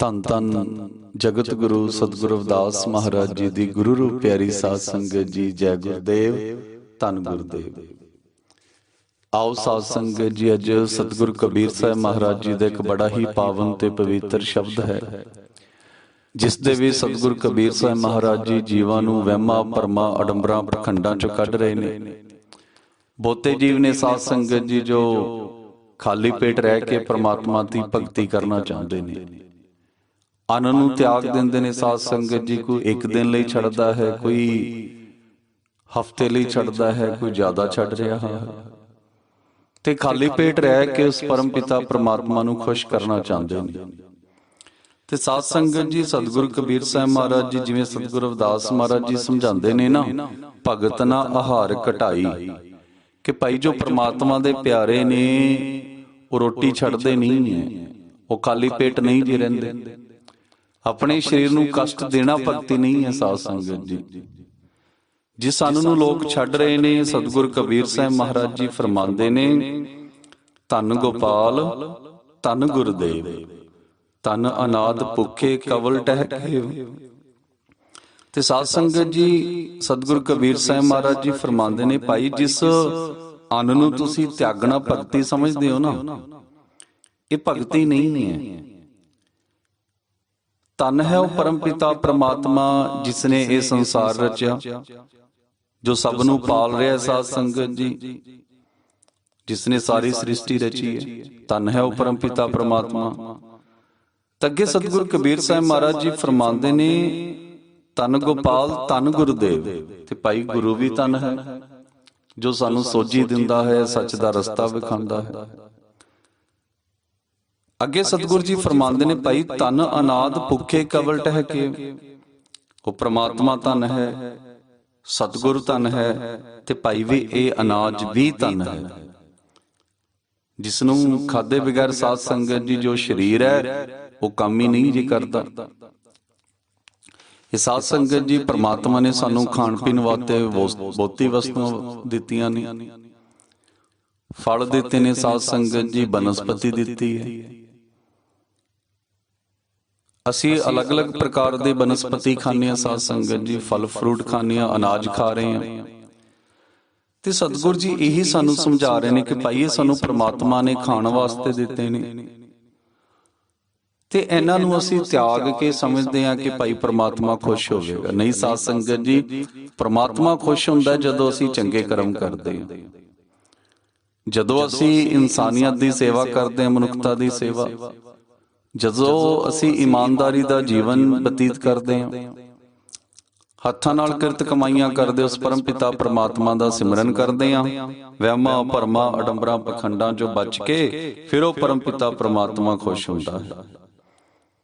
ਧੰਨ ਧੰਨ ਜਗਤ ਗੁਰੂ ਸਤਿਗੁਰੂ ਰਵਿਦਾਸ ਮਹਾਰਾਜ ਜੀ ਦੀ ਗੁਰੂ ਰੂਪ ਪਿਆਰੀ ਸਾਧ ਸੰਗਤ ਜੀ, ਜੈ ਗੁਰਦੇਵ, ਧੰਨ ਗੁਰਦੇਵ। ਆਓ ਸਾਧ ਸੰਗਤ ਜੀ, ਅੱਜ ਸਤਿਗੁਰੂ ਕਬੀਰ ਸਾਹਿਬ ਮਹਾਰਾਜ ਜੀ ਦਾ ਇੱਕ ਬੜਾ ਹੀ ਪਾਵਨ ਤੇ ਪਵਿੱਤਰ ਸ਼ਬਦ ਹੈ, ਜਿਸ ਦੇ ਵੀ ਸਤਿਗੁਰੂ ਕਬੀਰ ਸਾਹਿਬ ਮਹਾਰਾਜ ਜੀ ਜੀਵਾਂ ਨੂੰ ਵਹਿਮਾਂ, ਭਰਮਾਂ, ਅਡੰਬਰਾਂ, ਪਖੰਡਾਂ ਚੋਂ ਕੱਢ ਰਹੇ ਨੇ। ਬਹੁਤੇ ਜੀਵ ਨੇ ਸਾਧ ਸੰਗਤ ਜੀ ਜੋ ਖਾਲੀ ਪੇਟ ਰਹਿ ਕੇ ਪ੍ਰਮਾਤਮਾ ਦੀ ਭਗਤੀ ਕਰਨਾ ਚਾਹੁੰਦੇ ਨੇ। ਅੰਨ ਨੂੰ ਤਿਆਗ ਦਿੰਦੇ ਨੇ ਸਾਧ ਸੰਗਤ ਜੀ, ਕੋਈ ਇੱਕ ਦਿਨ ਲਈ ਛੱਡਦਾ ਹੈ, ਕੋਈ ਹਫ਼ਤੇ ਲਈ ਛੱਡਦਾ ਹੈ, ਕੋਈ ਜ਼ਿਆਦਾ ਛੱਡ ਰਿਹਾ ਹੈ। ਤੇ ਖਾਲੀ ਪੇਟ ਰਹਿ ਕੇ ਉਸ ਪਰਮ ਪਿਤਾ ਪ੍ਰਮਾਤਮਾ ਨੂੰ ਖੁਸ਼ ਕਰਨਾ ਚਾਹੁੰਦੇ ਨੇ। ਤੇ ਸਾਧ ਸੰਗਤ ਜੀ, ਸਤਿਗੁਰੂ ਕਬੀਰ ਸਾਹਿਬ ਮਹਾਰਾਜ ਜੀ, ਜਿਵੇਂ ਸਤਿਗੁਰੂ ਅਵਦਾਸ ਮਹਾਰਾਜ ਜੀ ਸਮਝਾਉਂਦੇ ਨੇ ਨਾ, ਭਗਤ ਨਾ ਆਹਾਰ ਘਟਾਈ। ਕਿ ਭਾਈ ਜੋ ਪ੍ਰਮਾਤਮਾ ਦੇ ਪਿਆਰੇ ਨੇ, ਉਹ ਰੋਟੀ ਛੱਡਦੇ ਨਹੀਂ ਹੈ ਉਹ ਖਾਲੀ ਪੇਟ ਨਹੀਂ ਜੀ ਰਹਿੰਦੇ। ਆਪਣੇ ਸਰੀਰ ਨੂੰ ਕਸ਼ਟ ਦੇਣਾ ਭਗਤੀ ਨਹੀਂ ਹੈ ਸਾਧ ਸੰਗਤ ਜੀ। ਜਿਸ ਸਾਨੂੰ ਨੂੰ ਲੋਕ ਛੱਡ ਰਹੇ ਨੇ ਸਤਿਗੁਰ ਕਬੀਰ ਸਾਹਿਬ ਮਹਾਰਾਜ ਜੀ ਫਰਮਾਉਂਦੇ ਨੇ ਧੰਨ ਗੋਪਾਲ ਧੰਨ ਗੁਰਦੇਵ ਧੰਨ ਅਨਾਦ ਭੁੱਖੇ ਕਵਲ ਟਹਿ ਕੇ ਤੇ ਸਾਧ ਸੰਗਤ ਜੀ ਸਤਿਗੁਰ ਕਬੀਰ ਸਾਹਿਬ ਮਹਾਰਾਜ ਜੀ ਫਰਮਾਉਂਦੇ ਨੇ ਭਾਈ ਜਿਸ ਅੰਨ ਨੂੰ ਤੁਸੀਂ ਤਿਆਗਣਾ ਭਗਤੀ ਸਮਝਦੇ ਹੋ ਨਾ? ਇਹ ਭਗਤੀ ਨਹੀਂ ਹੈ। ਤਨ ਹੈ ਉਹ ਪਰਮ ਪਿਤਾ ਪ੍ਰਮਾਤਮਾ ਜਿਸ ਨੇ ਇਹ ਸੰਸਾਰ ਰਚਿਆ ਜੋ ਸਭ ਨੂੰ ਪਾਲ ਰਿਹਾ ਸਾਧ ਸੰਗਤ ਜੀ ਜਿਸ ਨੇ ਸਾਰੀ ਸ੍ਰਿਸ਼ਟੀ ਰਚੀ ਹੈ। ਤਨ ਹੈ। ਉਹ ਪਰਮ ਪਿਤਾ ਪ੍ਰਮਾਤਮਾ। ਤੱਗੇ ਸਤਿਗੁਰ ਕਬੀਰ ਸਾਹਿਬ ਮਹਾਰਾਜ ਜੀ ਫਰਮਾਉਂਦੇ ਨੇ ਤਨ ਗੋਪਾਲ ਤਨ ਗੁਰਦੇਵ ਤੇ ਭਾਈ ਗੁਰੂ ਵੀ ਤਨ ਹੈ ਜੋ ਸਾਨੂੰ ਸੋਝੀ ਦਿੰਦਾ ਹੈ ਸੱਚ ਦਾ ਰਸਤਾ ਵਿਖਾਉਂਦਾ ਹੈ। ਅੱਗੇ ਸਤਿਗੁਰ ਜੀ ਫਰਮਾਉਂਦੇ ਨੇ ਭਾਈ ਤਨ ਅਨਾਦ ਭੁੱਖੇ ਕਵਲ ਟਹਿ ਕੇ ਉਹ ਪ੍ਰਮਾਤਮਾ ਤਨ ਹੈ ਸਤਿਗੁਰ ਤਨ ਹੈ ਤੇ ਭਾਈ ਵੀ ਇਹ ਅਨਾਜ ਵੀ ਤਨ ਹੈ। ਜਿਸ ਨੂੰ ਖਾਦੇ ਬਿਗੈਰ ਸਾਧ ਸੰਗਤ ਜੀ ਜੋ ਸਰੀਰ ਹੈ ਉਹ ਕੰਮ ਹੀ ਨਹੀਂ ਜੀ ਕਰਦਾ। ਇਹ ਸਾਧ ਸੰਗਤ ਜੀ ਪ੍ਰਮਾਤਮਾ ਨੇ ਸਾਨੂੰ ਖਾਣ ਪੀਣ ਵਾਸਤੇ ਬਹੁਤੀ ਵਸਤੂਆਂ ਦਿੱਤੀਆਂ ਨੇ। ਫਲ ਦਿੱਤੇ ਨੇ ਸਾਧ ਸੰਗਤ ਜੀ ਬਨਸਪਤੀ ਦਿੱਤੀ ਹੈ। ਅਸੀਂ ਅਲੱਗ-ਅਲੱਗ ਪ੍ਰਕਾਰ ਦੇ ਬਨਸਪਤੀ ਖਾਂਦੇ ਹਾਂ ਸਾਧ ਸੰਗਤ ਜੀ ਫਲ ਫਰੂਟ ਖਾਂਦੇ ਹਾਂ ਅਨਾਜ ਖਾ ਰਹੇ ਹਾਂ। ਤੇ ਸਤਿਗੁਰ ਜੀ ਇਹੀ ਸਾਨੂੰ ਸਮਝਾ ਰਹੇ ਨੇ ਕਿ ਭਾਈ ਇਹ ਸਾਨੂੰ ਪ੍ਰਮਾਤਮਾ ਨੇ ਖਾਣ ਵਾਸਤੇ ਦਿੱਤੇ ਨੇ। ਤੇ ਇਹਨਾਂ ਨੂੰ ਅਸੀਂ ਤਿਆਗ ਕੇ ਸਮਝਦੇ ਹਾਂ ਕਿ ਭਾਈ ਪ੍ਰਮਾਤਮਾ ਖੁਸ਼ ਹੋਵੇਗਾ ਨਹੀਂ ਸਾਧ ਸੰਗਤ ਜੀ ਪ੍ਰਮਾਤਮਾ ਖੁਸ਼ ਹੁੰਦਾ ਜਦੋਂ ਅਸੀਂ ਚੰਗੇ ਕਰਮ ਕਰਦੇ ਹਾਂ। ਜਦੋਂ ਅਸੀਂ ਇਨਸਾਨੀਅਤ ਦੀ ਸੇਵਾ ਕਰਦੇ ਹਾਂ ਮਨੁੱਖਤਾ ਦੀ ਸੇਵਾ। ਜਦੋਂ ਅਸੀਂ ਇਮਾਨਦਾਰੀ ਦਾ ਜੀਵਨ ਬਤੀਤ ਕਰਦੇ ਹਾਂ, ਹੱਥਾਂ ਨਾਲ ਕਿਰਤ ਕਮਾਈਆਂ ਕਰਦੇ ਉਸ ਪਰਮ ਪਿਤਾ ਪ੍ਰਮਾਤਮਾ ਦਾ ਸਿਮਰਨ ਕਰਦੇ ਹਾਂ, ਵਹਿਮਾਂ, ਭਰਮਾਂ, ਅਡੰਬਰਾਂ, ਪਖੰਡਾਂ ਚੋਂ ਬਚ ਕੇ ਫਿਰ ਉਹ ਪਰਮ ਪਿਤਾ ਪ੍ਰਮਾਤਮਾ ਖੁਸ਼ ਹੁੰਦਾ ਹੈ।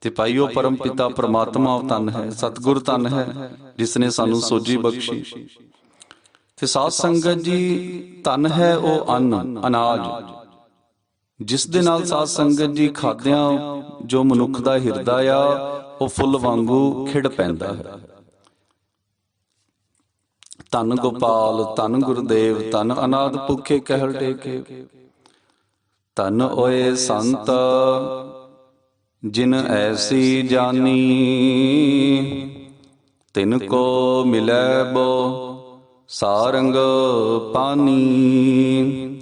ਤੇ ਭਾਈ, ਉਹ ਪਰਮ ਪਿਤਾ ਪ੍ਰਮਾਤਮਾ ਤਨ ਹੈ, ਸਤਗੁਰ ਤਨ ਹੈ, ਜਿਸ ਨੇ ਸਾਨੂੰ ਸੋਝੀ ਬਖਸ਼ੀ। ਤੇ ਸਾਧ ਸੰਗਤ ਜੀ ਤਨ ਹੈ ਉਹ ਅੰਨ, ਅਨਾਜ। ਜਿਸ ਦੇ ਨਾਲ ਸਾਧ ਸੰਗਤ ਜੀ ਖਾਦਿਆਂ ਜੋ ਮਨੁੱਖ ਦਾ ਹਿਰਦਾ ਆ, ਉਹ ਫੁੱਲ ਵਾਂਗੂ ਖਿੜ ਪੈਂਦਾ ਹੈ। ਤਨ ਗੋਪਾਲ ਤਨ ਗੁਰਦੇਵ ਤਨ ਅਨਾਦ ਭੁਖੇ ਕਹਿਲ ਟੇਕੇ। ਤਨ ਓਏ ਸੰਤ, ਜਿਨ ਐਸੀ ਜਾਨੀ, ਤਿਨ ਕੋ ਮਿਲੈ ਬੋ, ਸਾਰੰਗ ਪਾਨੀ।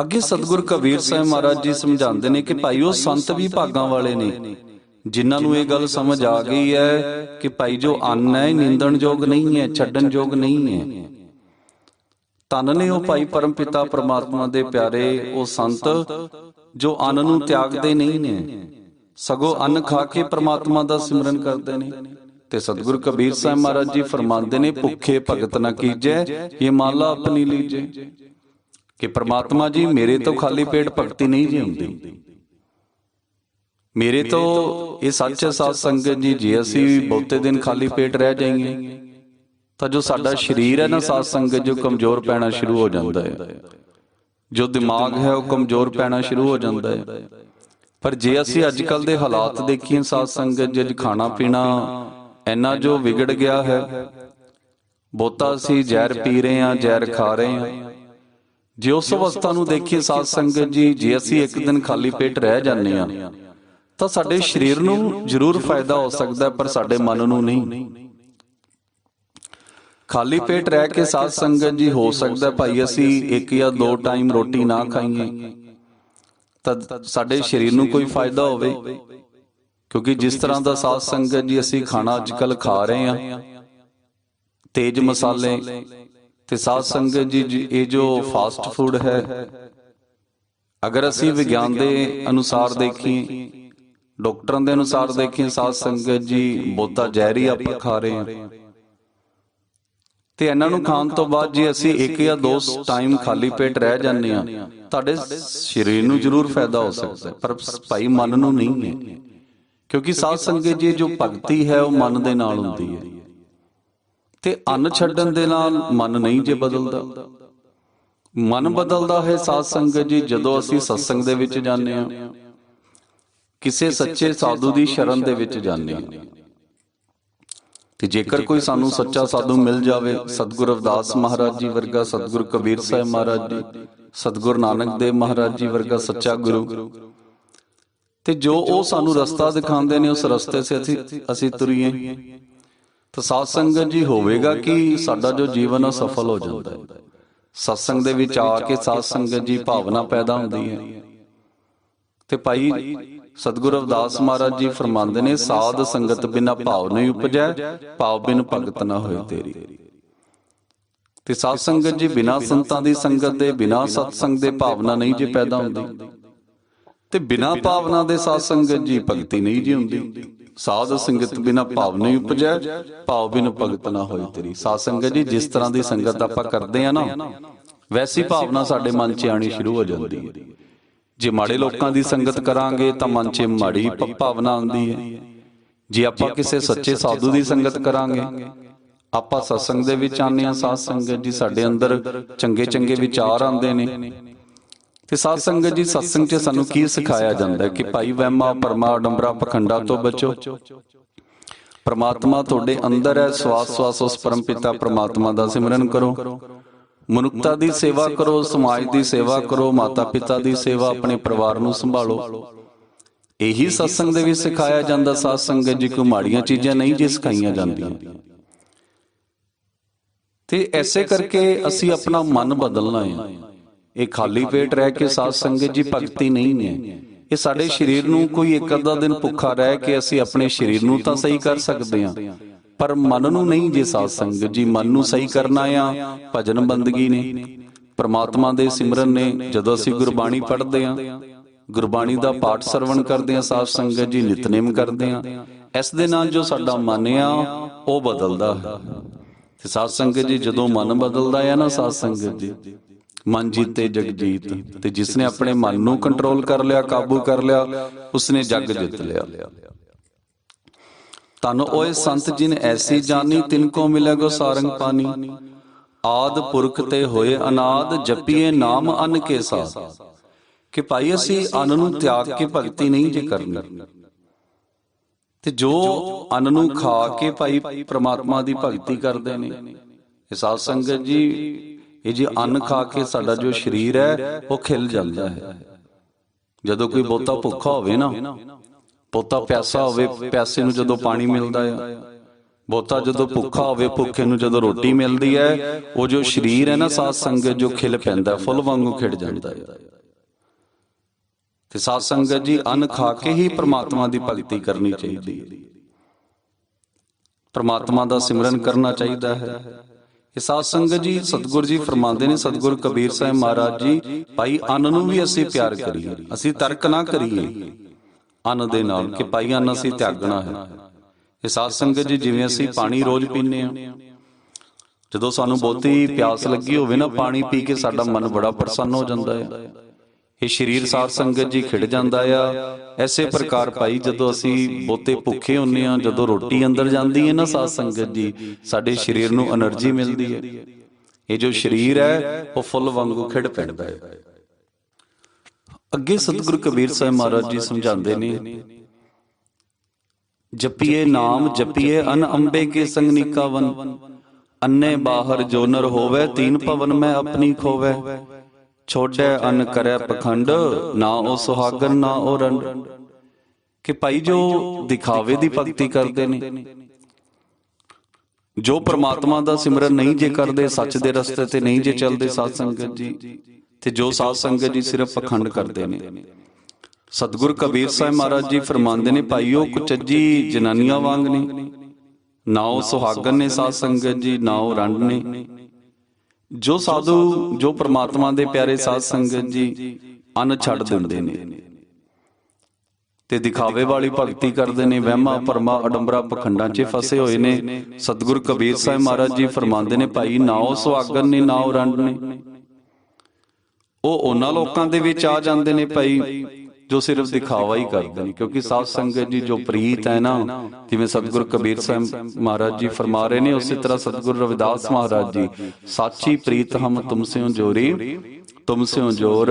ਅੱਗੇ ਸਤਿਗੁਰ ਕਬੀਰ ਸਾਹਿਬ ਮਹਾਰਾਜ ਜੀ ਸਮਝਾਉਂਦੇ ਨੇ ਕਿ ਭਾਈ ਉਹ ਸੰਤ ਵੀ ਭਾਗਾਂ ਵਾਲੇ ਨੇ। ਜਿਨ੍ਹਾਂ ਨੂੰ ਇਹ ਗੱਲ ਸਮਝ ਆ ਗਈ ਹੈ ਕਿ ਭਾਈ ਜੋ ਅੰਨ ਹੈ ਨਿੰਦਣ ਯੋਗ ਨਹੀਂ ਹੈ ਛੱਡਣ ਯੋਗ ਨਹੀਂ ਹੈ। ਤਨ ਨੇ ਉਹ ਭਾਈ ਪਰਮ ਪਿਤਾ ਪ੍ਰਮਾਤਮਾ ਦੇ ਪਿਆਰੇ ਉਹ ਸੰਤ ਜੋ ਅੰਨ ਨੂੰ ਤਿਆਗਦੇ ਨਹੀਂ ਨੇ ਸਗੋਂ ਅੰਨ ਖਾ ਕੇ ਪ੍ਰਮਾਤਮਾ ਦਾ ਸਿਮਰਨ ਕਰਦੇ ਨੇ। ਤੇ ਸਤਿਗੁਰ ਕਬੀਰ ਸਾਹਿਬ ਮਹਾਰਾਜ ਜੀ ਫਰਮਾਉਂਦੇ ਨੇ ਭੁੱਖੇ ਭਗਤ ਨਾ ਕੀਜੈ ਇਹ ਮਾਲਾ ਆਪਣੀ ਲੀਜੇ ਕਿ ਪ੍ਰਮਾਤਮਾ ਜੀ ਮੇਰੇ ਤੋਂ ਖਾਲੀ ਪੇਟ ਭਗਤੀ ਨਹੀਂ ਜੀ ਹੁੰਦੀ। ਮੇਰੇ ਤੋਂ ਇਹ ਸੱਚ ਸਾਧ ਸੰਗਤ ਜੀ, ਜੇ ਅਸੀਂ ਬਹੁਤੇ ਦਿਨ ਖਾਲੀ ਪੇਟ ਰਹਿ ਜਾਈਏ, ਤਾਂ ਜੋ ਸਾਡਾ ਸਰੀਰ ਹੈ ਨਾ, ਸਾਧ ਸੰਗਤ, ਜੋ ਕਮਜ਼ੋਰ ਪੈਣਾ ਸ਼ੁਰੂ ਹੋ ਜਾਂਦਾ ਹੈ। ਜੋ ਦਿਮਾਗ ਹੈ, ਉਹ ਕਮਜ਼ੋਰ ਪੈਣਾ ਸ਼ੁਰੂ ਹੋ ਜਾਂਦਾ ਹੈ। ਪਰ ਜੇ ਅਸੀਂ ਅੱਜ ਕੱਲ ਦੇ ਹਾਲਾਤ ਦੇਖੀਏ, ਸਾਧ ਸੰਗਤ ਜਿਹ ਖਾਣਾ ਪੀਣਾ ਇੰਨਾ ਜੋ ਵਿਗੜ ਗਿਆ ਹੈ, ਬਹੁਤਾ ਅਸੀਂ ਜ਼ਹਿਰ ਪੀ ਰਹੇ ਹਾਂ, ਜ਼ਹਿਰ ਖਾ ਰਹੇ ਹਾਂ। ਜੇ ਉਸ ਅਵਸਥਾ ਨੂੰ ਦੇਖੀਏ ਸਾਧ ਸੰਗਤ ਜੀ ਜੇ ਅਸੀਂ ਇੱਕ ਦਿਨ ਖਾਲੀ ਪੇਟ ਰਹਿ ਜਾਂਦੇ ਹਾਂ ਤਾਂ ਸਾਡੇ ਸਰੀਰ ਨੂੰ ਜ਼ਰੂਰ ਫਾਇਦਾ ਹੋ ਸਕਦਾ ਪਰ ਸਾਡੇ ਮਨ ਨੂੰ ਨਹੀਂ। ਖਾਲੀ ਪੇਟ ਰਹਿ ਕੇ ਸਾਧ ਸੰਗਤ ਜੀ ਹੋ ਸਕਦਾ ਭਾਈ ਅਸੀਂ ਇੱਕ ਜਾਂ ਦੋ ਟਾਈਮ ਰੋਟੀ ਨਾ ਖਾਈਏ। ਤਾਂ ਸਾਡੇ ਸਰੀਰ ਨੂੰ ਕੋਈ ਫਾਇਦਾ ਹੋਵੇ। ਕਿਉਂਕਿ ਜਿਸ ਤਰ੍ਹਾਂ ਦਾ ਸਾਧ ਸੰਗਤ ਜੀ ਅਸੀਂ ਖਾਣਾ ਅੱਜਕੱਲ ਖਾ ਰਹੇ ਹਾਂ। ਤੇਜ਼ ਮਸਾਲੇ। ਤੇ ਸਾਧ ਸੰਗਤ ਜੀ ਜੀ, ਇਹ ਜੋ ਫਾਸਟ ਫੂਡ ਹੈ ਅਗਰ ਅਸੀਂ ਵਿਗਿਆਨ ਦੇ ਅਨੁਸਾਰ ਦੇਖੀਏ ਡਾਕਟਰਾਂ ਦੇ ਅਨੁਸਾਰ ਦੇਖੀਏ ਸਾਧ ਸੰਗਤ ਜੀ ਬਹੁਤਾ ਜ਼ਹਿਰੀ ਆਪਾਂ ਖਾ ਰਹੇ ਹਾਂ। ਤੇ ਇਹਨਾਂ ਨੂੰ ਖਾਣ ਤੋਂ ਬਾਅਦ ਜੇ ਅਸੀਂ ਇੱਕ ਜਾਂ ਦੋ ਟਾਈਮ ਖਾਲੀ ਪੇਟ ਰਹਿ ਜਾਂਦੇ ਆ ਤੁਹਾਡੇ ਸਰੀਰ ਨੂੰ ਜ਼ਰੂਰ ਫਾਇਦਾ ਹੋ ਸਕਦਾ ਹੈ, ਪਰ ਭਾਈ ਮਨ ਨੂੰ ਨਹੀਂ ਹੈ। ਕਿਉਂਕਿ ਸਾਧ ਸੰਗਤ ਜੀ ਜੋ ਭਗਤੀ ਹੈ ਉਹ ਮਨ ਦੇ ਨਾਲ ਹੁੰਦੀ ਹੈ। ਤੇ ਅੰਨ ਛੱਡਣ ਦੇ ਨਾਲ ਮਨ ਨਹੀਂ ਜੇ ਬਦਲਦਾ। ਮਨ ਬਦਲਦਾ ਹੈ ਸਾਧ ਸੰਗਤ ਜੀ, ਜਦੋਂ ਅਸੀਂ ਸਤਸੰਗ ਦੇ ਵਿੱਚ ਜਾਂਦੇ ਹਾਂ। ਕਿਸੇ ਸੱਚੇ ਸਾਧੂ ਦੀ ਸ਼ਰਨ ਦੇ ਵਿੱਚ ਜਾਂਦੇ ਹਾਂ। ਤੇ ਜੇਕਰ ਕੋਈ ਸਾਨੂੰ ਸੱਚਾ ਸਾਧੂ ਮਿਲ ਜਾਵੇ, ਸਤਿਗੁਰ ਰਵਿਦਾਸ ਮਹਾਰਾਜ ਜੀ ਵਰਗਾ, ਸਤਿਗੁਰ ਕਬੀਰ ਸਾਹਿਬ ਮਹਾਰਾਜ ਜੀ, ਸਤਿਗੁਰ ਨਾਨਕ ਦੇਵ ਮਹਾਰਾਜ ਜੀ ਵਰਗਾ ਸੱਚਾ ਗੁਰੂ। ਤੇ ਜੋ ਉਹ ਸਾਨੂੰ ਰਸਤਾ ਦਿਖਾਉਂਦੇ ਨੇ, ਉਸ ਰਸਤੇ 'ਤੇ ਅਸੀਂ ਅਸੀਂ ਤੁਰੀਏ। ਤਾਂ ਸਾਧ ਸੰਗਤ ਜੀ ਹੋਵੇਗਾ ਕਿ ਸਾਡਾ ਜੋ ਜੀਵਨ ਆ, ਸਫਲ ਹੋ ਜਾਂਦਾ ਹੈ। ਸਤਸੰਗ ਦੇ ਵਿੱਚ ਆ ਕੇ ਸਾਧ ਸੰਗਤ ਜੀ ਭਾਵਨਾ ਪੈਦਾ ਹੁੰਦੀ ਹੈ। ਤੇ ਭਾਈ ਸਤਿਗੁਰੂ ਰਵਿਦਾਸ ਮਹਾਰਾਜ ਜੀ ਫਰਮਾਉਂਦੇ ਨੇ, ਸਾਧ ਸੰਗਤ ਬਿਨਾ ਭਾਵ ਨਹੀਂ ਉਪਜੈ, ਭਾਵ ਬਿਨ ਭਗਤ ਨਾ ਹੋਏ ਤੇਰੀ। ਤੇ ਸਾਧ ਸੰਗਤ ਜੀ ਬਿਨਾ ਸੰਤਾਂ ਦੀ ਸੰਗਤ ਦੇ, ਬਿਨਾ ਸਤਸੰਗ ਦੇ ਭਾਵਨਾ ਨਹੀਂ ਜੇ ਪੈਦਾ ਹੁੰਦੀ। ਤੇ ਬਿਨਾ ਭਾਵਨਾ ਦੇ ਸਾਧ ਸੰਗਤ ਜੀ ਭਗਤੀ ਨਹੀਂ ਜੀ ਹੁੰਦੀ। ਸਾਧ ਸੰਗਤ ਬਿਨਾ ਭਾਵ ਨਹੀਂ ਉਪਜੈ ਭਾਵ ਬਿਨ ਭਗਤ ਨਾ ਹੋਏ ਤੇਰੀ। ਸਾਧ ਸੰਗਤ ਜੀ ਜਿਸ ਤਰ੍ਹਾਂ ਦੀ ਸੰਗਤ ਆਪਾਂ ਕਰਦੇ ਆ ਨਾ ਵੈਸੀ ਭਾਵਨਾ ਸਾਡੇ ਮਨ 'ਚ ਆਣੀ ਸ਼ੁਰੂ ਹੋ ਜਾਂਦੀ ਹੈ। ਜੇ ਮਾੜੇ ਲੋਕਾਂ ਦੀ ਸੰਗਤ ਕਰਾਂਗੇ ਤਾਂ ਮਨ 'ਚ ਮਾੜੀ ਭਾਵਨਾ ਆਉਂਦੀ ਹੈ। ਜੇ ਆਪਾਂ ਕਿਸੇ ਸੱਚੇ ਸਾਧੂ ਦੀ ਸੰਗਤ ਕਰਾਂਗੇ ਆਪਾਂ ਸਤਸੰਗ ਦੇ ਵਿੱਚ ਆਉਂਦੇ ਹਾਂ ਸਾਧ ਸੰਗਤ ਜੀ ਸਾਡੇ ਅੰਦਰ ਚੰਗੇ ਚੰਗੇ ਵਿਚਾਰ ਆਉਂਦੇ ਨੇ। ਤੇ ਸਾਧ ਸੰਗਤ ਜੀ ਸਤਸੰਗ 'ਚ ਸਾਨੂੰ ਕੀ ਸਿਖਾਇਆ ਜਾਂਦਾ ਹੈ ਕਿ ਭਾਈ ਵਹਿਮਾ, ਪਰਮਾ ਡੰਬਰਾ ਪਖੰਡਾ ਤੋਂ ਬਚੋ। ਪਰਮਾਤਮਾ ਤੁਹਾਡੇ ਅੰਦਰ ਹੈ, ਸਵਾਸ ਸਵਾਸ ਉਸ ਪਰਮ ਪਿਤਾ ਪ੍ਰਮਾਤਮਾ ਦਾ ਸਿਮਰਨ ਕਰੋ। ਮਨੁੱਖਤਾ ਦੀ ਸੇਵਾ ਕਰੋ, ਸਮਾਜ ਦੀ ਸੇਵਾ ਕਰੋ ਮਾਤਾ ਪਿਤਾ ਦੀ ਸੇਵਾ ਆਪਣੇ ਪਰਿਵਾਰ ਨੂੰ ਸੰਭਾਲੋ। ਇਹੀ ਸਤਸੰਗ ਦੇ ਵਿੱਚ ਸਿਖਾਇਆ ਜਾਂਦਾ, ਸਾਧ ਸੰਗਤ ਜੀ ਕੋ ਮਾੜੀਆਂ ਚੀਜ਼ਾਂ ਨਹੀਂ ਜੇ ਸਿਖਾਈਆਂ ਜਾਂਦੀਆਂ। ਤੇ ਐਸੇ ਕਰਕੇ ਅਸੀਂ ਆਪਣਾ ਮਨ ਬਦਲਣਾ ਹੈ। ਇਹ ਖਾਲੀ ਪੇਟ ਰਹਿ ਕੇ ਸਾਧ ਸੰਗਤ ਜੀ ਭਗਤੀ ਨਹੀਂ ਨੇ। ਇਹ ਸਾਡੇ ਸਰੀਰ ਨੂੰ ਕੋਈ ਇੱਕ ਅੱਧਾ ਦਿਨ ਭੁੱਖਾ ਰਹਿ ਕੇ ਅਸੀਂ ਆਪਣੇ ਸਰੀਰ ਨੂੰ ਤਾਂ ਸਹੀ ਕਰ ਸਕਦੇ ਹਾਂ। ਪਰ ਮਨ ਨੂੰ ਨਹੀਂ ਜੇ ਸਾਧ ਸੰਗਤ ਜੀ, ਮਨ ਨੂੰ ਸਹੀ ਕਰਨਾ ਆ, ਭਜਨ ਬੰਦਗੀ ਨੇ। ਪਰਮਾਤਮਾ ਦੇ ਸਿਮਰਨ ਨੇ, ਜਦੋਂ ਅਸੀਂ ਗੁਰਬਾਣੀ ਪੜ੍ਹਦੇ ਹਾਂ, ਗੁਰਬਾਣੀ ਦਾ ਪਾਠ ਸਰਵਣ ਕਰਦੇ ਹਾਂ, ਸਾਧ ਸੰਗਤ ਜੀ ਨਿਤਨੇਮ ਕਰਦੇ ਹਾਂ। ਇਸ ਦੇ ਨਾਲ ਜੋ ਸਾਡਾ ਮਨ ਆ, ਉਹ ਬਦਲਦਾ ਹੈ। ਤੇ ਸਾਧ ਸੰਗਤ ਜੀ ਜਦੋਂ ਮਨ ਬਦਲਦਾ ਆ ਨਾ ਸਾਧ ਸੰਗਤ ਜੀ ਮਨ ਜੀਤੇ ਜਗ ਜੀਤ ਤੇ ਜਿਸਨੇ ਆਪਣੇ ਮਨ ਨੂੰ ਕੰਟਰੋਲ ਕਰ ਲਿਆ ਕਾਬੂ ਕਰ ਲਿਆ ਉਸਨੇ ਜਗ ਜਿੱਤ ਲਿਆ। ਤਨ ਓਏ ਸੰਤ ਜਿਨ ਐਸੀ ਜਾਨੀ ਤਿਨ ਕੋ ਮਿਲੇਗੋ ਸਾਰੰਗ ਪਾਣੀ। ਆਦ ਪੁਰਖ ਤੇ ਹੋਏ ਅਨਾਦ ਜਪੀਏ ਨਾਮ ਅਨ ਕੇ ਸਾਥ। ਕਿ ਭਾਈ ਅਸੀਂ ਅਨ ਨੂੰ ਤਿਆਗ ਕੇ ਭਗਤੀ ਨਹੀਂ ਜੇ ਕਰਨੀ। ਤੇ ਜੋ ਅਨ ਨੂੰ ਖਾ ਕੇ ਭਾਈ ਪ੍ਰਮਾਤਮਾ ਦੀ ਭਗਤੀ ਕਰਦੇ ਨੇ। ਇਹ ਸਾਧ ਸੰਗਤ ਜੀ ਇਹ ਜੇ ਅੰਨ ਖਾ ਕੇ ਸਾਡਾ ਜੋ ਸਰੀਰ ਹੈ, ਉਹ ਖਿਲ ਜਾਂਦਾ ਹੈ। ਜਦੋਂ ਕੋਈ ਬਹੁਤਾ ਭੁੱਖਾ ਹੋਵੇ ਨਾ, ਬਹੁਤਾ ਪਿਆਸਾ ਹੋਵੇ, ਪਿਆਸੇ ਨੂੰ ਜਦੋਂ ਪਾਣੀ ਮਿਲਦਾ ਹੈ ਬਹੁਤਾ ਜਦੋਂ ਭੁੱਖਾ ਹੋਵੇ, ਭੁੱਖੇ ਨੂੰ ਜਦੋਂ ਰੋਟੀ ਮਿਲਦੀ ਹੈ, ਉਹ ਜੋ ਸਰੀਰ ਹੈ ਨਾ, ਸਾਧ ਸੰਗਤ ਜੋ ਖਿਲ ਪੈਂਦਾ, ਫੁੱਲ ਵਾਂਗੂ ਖਿੜ ਜਾਂਦਾ ਹੈ ਤੇ ਸਾਧ ਸੰਗਤ ਜੀ ਅੰਨ ਖਾ ਕੇ ਹੀ ਪ੍ਰਮਾਤਮਾ ਦੀ ਭਗਤੀ ਕਰਨੀ ਚਾਹੀਦੀ ਹੈ। ਪ੍ਰਮਾਤਮਾ ਦਾ ਸਿਮਰਨ ਕਰਨਾ ਚਾਹੀਦਾ ਹੈ। ਇਹ ਸਾਧ ਸੰਗਤ ਜੀ, ਸਤਿਗੁਰ ਜੀ ਫਰਮਾਉਂਦੇ ਨੇ, ਸਤਿਗੁਰ ਕਬੀਰ ਸਾਹਿਬ ਮਹਾਰਾਜ ਜੀ, ਭਾਈ ਅੰਨ ਨੂੰ ਵੀ ਅਸੀਂ ਪਿਆਰ ਕਰੀਏ, ਅਸੀਂ ਤਰਕ ਨਾ ਕਰੀਏ। ਅੰਨ ਦੇ ਨਾਲ ਕਿ ਭਾਈ ਅੰਨ ਅਸੀਂ ਤਿਆਗਣਾ ਹੈ। ਇਹ ਸਾਧ ਸੰਗਤ ਜੀ, ਜਿਵੇਂ ਅਸੀਂ ਪਾਣੀ ਰੋਜ਼ ਪੀਂਦੇ ਆ ਜਦੋਂ ਸਾਨੂੰ ਬਹੁਤੀ ਪਿਆਸ ਲੱਗੀ ਹੋਵੇ ਨਾ, ਪਾਣੀ ਪੀ ਕੇ ਸਾਡਾ ਮਨ ਬੜਾ ਪ੍ਰਸੰਨ ਹੋ ਜਾਂਦਾ ਹੈ। ਇਹ ਸਰੀਰ ਸਾਧ ਸੰਗਤ ਜੀ ਖਿੜ ਜਾਂਦਾ ਆ। ਐਸੇ ਪ੍ਰਕਾਰ ਭਾਈ ਜਦੋਂ ਅਸੀਂ ਬੋਤੇ ਭੁੱਖੇ ਹੁੰਨੇ ਆ, ਜਦੋਂ ਰੋਟੀ ਅੰਦਰ ਜਾਂਦੀ ਹੈ ਨਾ ਸਾਧ ਸੰਗਤ ਜੀ, ਸਾਡੇ ਸਰੀਰ ਨੂੰ એનર્ਜੀ ਮਿਲਦੀ ਹੈ। ਇਹ ਜੋ ਸਰੀਰ ਹੈ, ਉਹ ਫੁੱਲ ਵਾਂਗੂ ਖਿੜ ਪੈਂਦਾ ਹੈ। ਅੱਗੇ ਸਤਿਗੁਰੂ ਕਬੀਰ ਸਾਹਿਬ ਮਹਾਰਾਜ ਜੀ ਸਮਝਾਉਂਦੇ ਨੇ, ਜਪੀਏ ਨਾਮ, ਜਪੀਏ ਅਨ ਅੰਬੇ ਕੇ ਸੰਗ ਨਿਕਾਵਨ, ਅੰਨੇ ਬਾਹਰ ਜੋਨਰ ਹੋਵੇ, ਤੀਨ ਭਵਨ ਮੈਂ ਆਪਣੀ ਖੋਵੇ। ਛੋੜੈ ਅਨ ਕਰੈ ਪਖੰਡ, ਨਾ ਉਹ ਸੁਹਾਗਨ, ਨਾ ਉਹ ਰੰਡ। ਕਿ ਭਾਈ ਜੋ ਦਿਖਾਵੇ ਦੀ ਭਗਤੀ ਕਰਦੇ ਨੇ, ਜੋ ਪ੍ਰਮਾਤਮਾ ਦਾ ਸਿਮਰਨ ਨਹੀਂ ਜੇ ਕਰਦੇ, ਸੱਚ ਦੇ ਰਸਤੇ ਤੇ ਨਹੀਂ ਜੇ ਚੱਲਦੇ ਸਾਧ ਸੰਗਤ ਜੀ, ਤੇ ਜੋ ਸਾਧ ਸੰਗਤ ਜੀ ਸਿਰਫ ਪਖੰਡ ਕਰਦੇ ਨੇ। ਸਤਿਗੁਰ ਕਬੀਰ ਸਾਹਿਬ ਮਹਾਰਾਜ ਜੀ ਫਰਮਾਉਂਦੇ ਨੇ, ਭਾਈਓ ਕੁਚੱਜੀ ਜਨਾਨੀਆਂ ਵਾਂਗ ਨੇ, ਨਾ ਉਹ ਸੁਹਾਗਨ ਨੇ ਸਾਧ ਸੰਗਤ ਜੀ, ਨਾ ਉਹ ਰੰਡ ਨੇ। ਜੋ ਸਾਧੂ ਜੋ ਪ੍ਰਮਾਤਮਾ ਦੇ ਪਿਆਰੇ ਸਾਧ ਸੰਗਤ ਜੀ ਅਨ ਛੱਡ ਦਿੰਦੇ ਨੇ। ਤੇ ਦਿਖਾਵੇ ਵਾਲੀ ਭਗਤੀ ਕਰਦੇ ਨੇ ਵਹਿਮਾ ਪਰਮਾ ਅਡੰਬਰਾ ਪਖੰਡਾਂ 'ਚ ਫਸੇ ਹੋਏ ਨੇ। ਸਤਿਗੁਰ ਕਬੀਰ ਸਾਹਿਬ ਮਹਾਰਾਜ ਜੀ ਫਰਮਾਉਂਦੇ ਨੇ ਭਾਈ ਨਾ ਉਹ ਸੁਹਾਗਨ ਨੇ ਨਾ ਉਹ ਰੰਡ ਨੇ। ਉਹ ਉਹਨਾਂ ਲੋਕਾਂ ਦੇ ਵਿੱਚ ਆ ਜਾਂਦੇ ਨੇ ਭਾਈ ਜੋ ਸਿਰਫ ਦਿਖਾਵਾ ਹੀ ਕਰਦੇ ਨੇ ਕਿਉਂਕਿ ਸਾਧ ਸੰਗਤ ਜੀ ਜੋ ਪ੍ਰੀਤ ਹੈ ਨਾ, ਜਿਵੇਂ ਸਤਿਗੁਰ ਕਬੀਰ ਸਾਹਿਬ ਮਹਾਰਾਜ ਜੀ ਫਰਮਾ ਰਹੇ ਨੇ, ਉਸੇ ਤਰ੍ਹਾਂ ਸਤਿਗੁਰ ਰਵਿਦਾਸ ਮਹਾਰਾਜ ਜੀ, ਸਾਚੀ ਪ੍ਰੀਤ ਹਮ ਤੁਮਸਿਓ ਜੋਰੀ ਤੁਮਸਿਓ ਜੋਰ,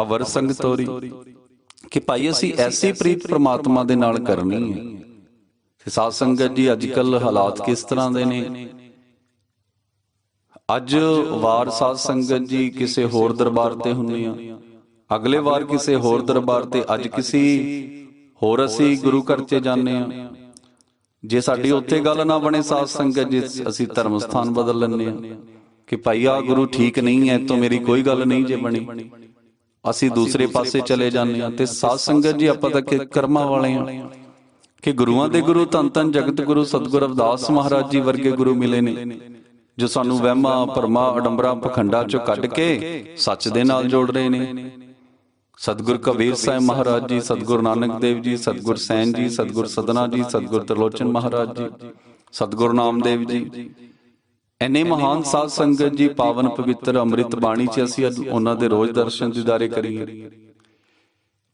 ਅਵਰ ਸੰਗ ਤੋਰੀ। ਕਿ ਭਾਈ ਅਸੀਂ ਐਸੀ ਪ੍ਰੀਤ ਪ੍ਰਮਾਤਮਾ ਦੇ ਨਾਲ ਕਰਨੀ ਹੈ। ਤੇ ਸਾਧ ਸੰਗਤ ਜੀ ਅੱਜ ਕੱਲ ਹਾਲਾਤ ਕਿਸ ਤਰ੍ਹਾਂ ਦੇ ਨੇ? ਅੱਜ ਵਾਰ ਸਾਧ ਸੰਗਤ ਜੀ ਕਿਸੇ ਹੋਰ ਦਰਬਾਰ ਤੇ ਹੁੰਨੇ ਆ। ਅਗਲੇ ਵਾਰ ਕਿਸੇ ਹੋਰ ਦਰਬਾਰ ਤੇ ਅੱਜ ਕਿਸੇ ਹੋਰ ਅਸੀਂ ਗੁਰੂ ਘਰ 'ਚ ਜਾਂਦੇ ਆ ਜੇ ਸਾਡੀ ਉੱਥੇ ਗੱਲ ਨਾ ਬਣੇ ਸਾਧ ਸੰਗਤ ਜੀ ਅਸੀਂ ਧਰਮ ਸਥਾਨ ਬਦਲ ਲੈਂਦੇ ਆ ਕਿ ਭਾਈ ਆ ਗੁਰੂ ਠੀਕ ਨਹੀਂ ਹੈ ਤੋਂ ਮੇਰੀ ਕੋਈ ਗੱਲ ਨਹੀਂ ਜੇ ਬਣੀ। ਅਸੀਂ ਦੂਸਰੇ ਪਾਸੇ ਚਲੇ ਜਾਂਦੇ ਆ ਤੇ ਸਾਧ ਸੰਗਤ ਜੀ ਆਪਾਂ ਤਾਂ ਕਿ ਕਰਮਾਂ ਵਾਲੇ ਆ ਕਿ ਗੁਰੂਆਂ ਦੇ ਗੁਰੂ ਧੰਨ ਧੰਨ ਜਗਤ ਗੁਰੂ ਸਤਿਗੁਰ ਅਵਦਾਸ ਮਹਾਰਾਜ ਜੀ ਵਰਗੇ ਗੁਰੂ ਮਿਲੇ ਨੇ ਜੋ ਸਾਨੂੰ ਵਹਿਮਾਂ ਭਰਮਾਂ ਅਡੰਬਰਾਂ ਪਖੰਡਾਂ ਚੋਂ ਕੱਢ ਕੇ ਸੱਚ ਦੇ ਨਾਲ ਜੋੜ ਰਹੇ ਨੇ ਸਤਿਗੁਰ ਕਬੀਰ ਸਾਹਿਬ ਮਹਾਰਾਜ ਜੀ, ਸਤਿਗੁਰ ਨਾਨਕ ਦੇਵ ਜੀ, ਸਤਿਗੁਰ ਸੈਨ ਜੀ, ਸਤਿਗੁਰ ਸਦਨਾ ਜੀ, ਸਤਿਗੁਰ ਤਰਲੋਚਨ ਮਹਾਰਾਜ ਜੀ, ਸਤਿਗੁਰ ਨਾਮਦੇਵ ਜੀ। ਐਨੇ ਮਹਾਨ ਸਾਧ ਸੰਗਤ ਜੀ, ਪਾਵਨ ਪਵਿੱਤਰ ਅੰਮ੍ਰਿਤ ਬਾਣੀ 'ਚ ਅਸੀਂ ਅੱਜ ਉਹਨਾਂ ਦੇ ਰੋਜ਼ ਦਰਸ਼ਨ ਦੀਦਾਰੇ ਕਰੀਏ।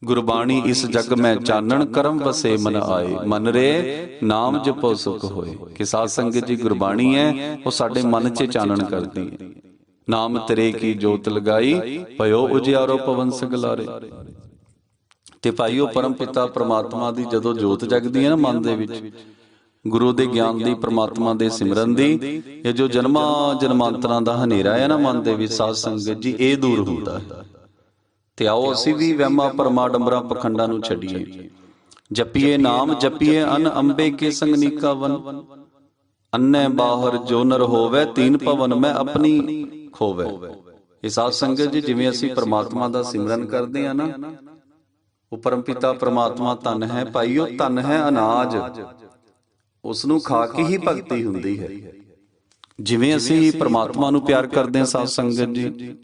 ਗੁਰਬਾਣੀ ਇਸ ਜਗ ਮੈਂ ਚਾਨਣ ਕਰਮ ਵਸੇ ਮਨ ਆਏ। ਮਨ ਰੇ ਨਾਮ ਜਪੋ ਸੁਖ ਹੋਏ। ਕਿ ਸਾਧ ਸੰਗਤ ਜੀ ਗੁਰਬਾਣੀ ਹੈ, ਉਹ ਸਾਡੇ ਮਨ 'ਚ ਚਾਨਣ ਕਰਦੀ ਹੈ। ਨਾਮ ਤੇਰੇ ਕੀ ਜੋਤ ਲਗਾਈ? ਭਇਓ ਉਜਿਆਰੋ ਪਵਨ ਸਗਲਾਰੇ। ਤੇ ਭਾਈਓ ਪਰਮ ਪਿਤਾ ਪ੍ਰਮਾਤਮਾ ਦੀ ਜਦੋਂ ਜੋਤ ਜਗਦੀ ਹੈ ਨਾ ਮਨ ਦੇ ਵਿੱਚ, ਗੁਰੂ ਦੇ ਗਿਆਨ ਦੀ, ਪ੍ਰਮਾਤਮਾ ਦੇ ਸਿਮਰਨ ਦੀ, ਇਹ ਜੋ ਜਨਮਾਂ ਜਨਮਾਂਤਰਾਂ ਦਾ ਹਨੇਰਾ ਹੈ ਨਾ ਮਨ ਦੇ ਵਿੱਚ, ਸਾਧ ਸੰਗਤ ਜੀ, ਇਹ ਦੂਰ ਹੁੰਦਾ ਹੈ। ਤੇ ਆਓ ਅਸੀਂ ਵੀ ਵਹਿਮਾਂ ਪਰਮਾ ਡੰਬਰਾਂ ਪਖੰਡਾਂ ਨੂੰ ਛੱਡੀਏ। ਜਪੀਏ ਨਾਮ, ਜਪੀਏ ਅਨ ਅੰਬੇ ਕੇ ਸੰਗਨੀਕਾ ਵਨ ਅੰਨੇ ਬਾਹਰ ਜੋ ਨਰ ਹੋਵੇ, ਤੀਨ ਭਵਨ ਮੈਂ ਆਪਣੀ ਖੋਵੇ। ਇਹ ਸਾਧ ਸੰਗਤ ਜੀ, ਜਿਵੇਂ ਅਸੀਂ ਪ੍ਰਮਾਤਮਾ ਦਾ ਸਿਮਰਨ ਕਰਦੇ ਆ ਨਾ, ਉਹ ਪਰਮਪਿਤਾ ਪ੍ਰਮਾਤਮਾ ਧਨ ਹੈ, ਭਾਈਓ ਧਨ ਹੈ ਅਨਾਜ। ਉਸ ਨੂੰ ਖਾ ਕੇ ਹੀ ਭਗਤੀ ਹੁੰਦੀ ਹੈ। ਜਿਵੇਂ ਅਸੀਂ ਪ੍ਰਮਾਤਮਾ ਨੂੰ ਪਿਆਰ ਕਰਦੇ ਹਾਂ, ਸਾਧ ਸੰਗਤ ਜੀ,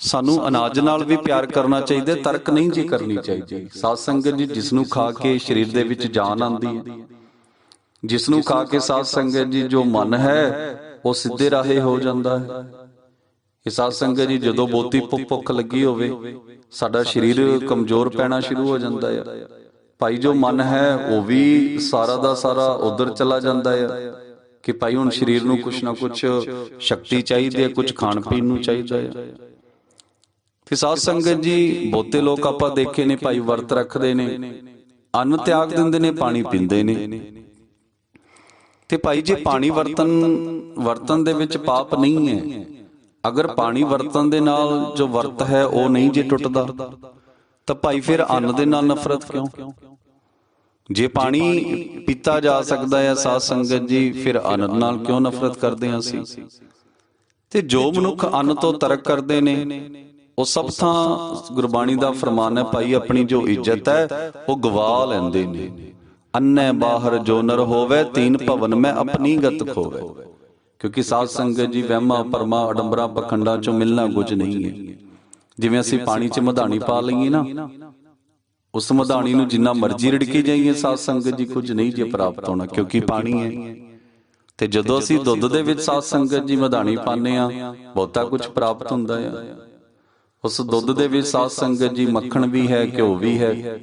ਸਾਨੂੰ ਅਨਾਜ ਨਾਲ ਵੀ ਪਿਆਰ ਕਰਨਾ ਚਾਹੀਦਾ, ਤਰਕ ਨਹੀਂ ਜੀ ਕਰਨੀ ਚਾਹੀਦੀ। ਸਾਧ ਸੰਗਤ ਜੀ ਜਿਸ ਨੂੰ ਖਾ ਕੇ ਸਰੀਰ ਦੇ ਵਿੱਚ ਜਾਨ ਆਉਂਦੀ ਹੈ ਜਿਸ ਨੂੰ ਖਾ ਕੇ ਸਾਧ ਸੰਗਤ ਜੀ, ਜੋ ਮਨ ਹੈ, ਉਹ ਸਿੱਧੇ ਰਾਹੇ ਹੋ ਜਾਂਦਾ ਹੈ। ਇਹ ਸਾਧ ਸੰਗਤ ਜੀ ਜਦੋਂ ਬੋਤੀ ਭੁੱਖ ਭੁੱਖ ਲੱਗੀ ਹੋਵੇ ਸਾਡਾ ਸਰੀਰ ਕਮਜ਼ੋਰ ਪੈਣਾ ਸ਼ੁਰੂ ਹੋ ਜਾਂਦਾ ਹੈ ਭਾਈ ਜੋ ਮਨ ਹੈ ਉਹ ਵੀ ਸਾਰਾ ਦਾ ਸਾਰਾ ਉਧਰ ਚਲਾ ਜਾਂਦਾ ਹੈ ਕਿ ਭਾਈ ਹੁਣ ਸਰੀਰ ਨੂੰ ਕੁਛ ਨਾ ਕੁਛ ਸ਼ਕਤੀ ਚਾਹੀਦੀ ਹੈ ਕੁਛ ਖਾਣ ਪੀਣ ਨੂੰ ਚਾਹੀਦਾ ਹੈ ਤੇ ਸਾਧ ਸੰਗਤ ਜੀ ਬਹੁਤੇ ਲੋਕ ਆਪਾਂ ਦੇਖੇ ਨੇ ਭਾਈ ਵਰਤ ਰੱਖਦੇ ਨੇ। ਅੰਨ ਤਿਆਗ ਦਿੰਦੇ ਨੇ ਪਾਣੀ ਪੀਂਦੇ ਨੇ। ਤੇ ਭਾਈ ਜੇ ਪਾਣੀ ਵਰਤਨ ਵਰਤਨ ਦੇ ਵਿੱਚ ਪਾਪ ਨਹੀਂ ਹੈ ਅਗਰ ਪਾਣੀ ਵਰਤਨ ਦੇ ਨਾਲ ਜੋ ਵਰਤ ਹੈ ਉਹ ਨਹੀਂ ਜੇ ਟੁੱਟਦਾ ਤਾਂ ਭਾਈ ਫਿਰ ਅੰਨ ਦੇ ਨਾਲ ਨਫ਼ਰਤ ਕਿਉਂ? ਜੇ ਪਾਣੀ ਪੀਤਾ ਜਾ ਸਕਦਾ ਹੈ ਸਾਧ ਸੰਗਤ ਜੀ ਫਿਰ ਅੰਨ ਨਾਲ ਕਿਉਂ ਨਫ਼ਰਤ ਕਰਦੇ ਹਾਂ ਅਸੀਂ? ਤੇ ਜੋ ਮਨੁੱਖ ਅੰਨ ਤੋਂ ਤਰਕ ਕਰਦੇ ਨੇ ਉਹ ਸਭ ਥਾਂ ਗੁਰਬਾਣੀ ਦਾ ਫਰਮਾਨ ਹੈ ਭਾਈ ਆਪਣੀ ਜੋ ਇੱਜ਼ਤ ਹੈ ਉਹ ਗਵਾ ਲੈਂਦੇ ਨੇ। ਅੰਨੇ ਬਾਹਰ ਜੋ ਨਰ ਹੋਵੇ ਤੀਨ ਭਵਨ ਮੈਂ ਆਪਣੀ ਗਤ ਖੋਵੇ। ਕਿਉਂਕਿ ਸਾਧ ਸੰਗਤ ਜੀ ਵਹਿਮਾ ਪਰਮਾ ਅਡੰਬਰਾ, ਪਖੰਡਾਂ ਚੋਂ ਮਿਲਣਾ ਕੁਝ ਨਹੀਂ ਹੈ। ਜਿਵੇਂ ਅਸੀਂ ਪਾਣੀ 'ਚ ਮਧਾਣੀ ਪਾ ਲਈਏ ਨਾ, ਉਸ ਮਧਾਣੀ ਨੂੰ ਜਿੰਨਾ ਮਰਜ਼ੀ ਰੜਕੀ ਜਾਈਏ ਸਾਧ ਸੰਗਤ ਜੀ, ਕੁਝ ਨਹੀਂ ਜੇ ਪ੍ਰਾਪਤ ਹੋਣਾ, ਕਿਉਂਕਿ ਪਾਣੀ ਹੈ। ਤੇ ਜਦੋਂ ਅਸੀਂ ਦੁੱਧ ਦੇ ਵਿੱਚ ਸਾਧ ਸੰਗਤ ਜੀ ਮਧਾਣੀ ਪਾਉਂਦੇ ਆ ਬਹੁਤਾ ਕੁਝ ਪ੍ਰਾਪਤ ਹੁੰਦਾ ਹੈ ਉਸ ਦੁੱਧ ਦੇ ਵਿੱਚ ਸਾਧ ਸੰਗਤ ਜੀ ਮੱਖਣ ਵੀ ਹੈ, ਘਿਓ ਵੀ ਹੈ।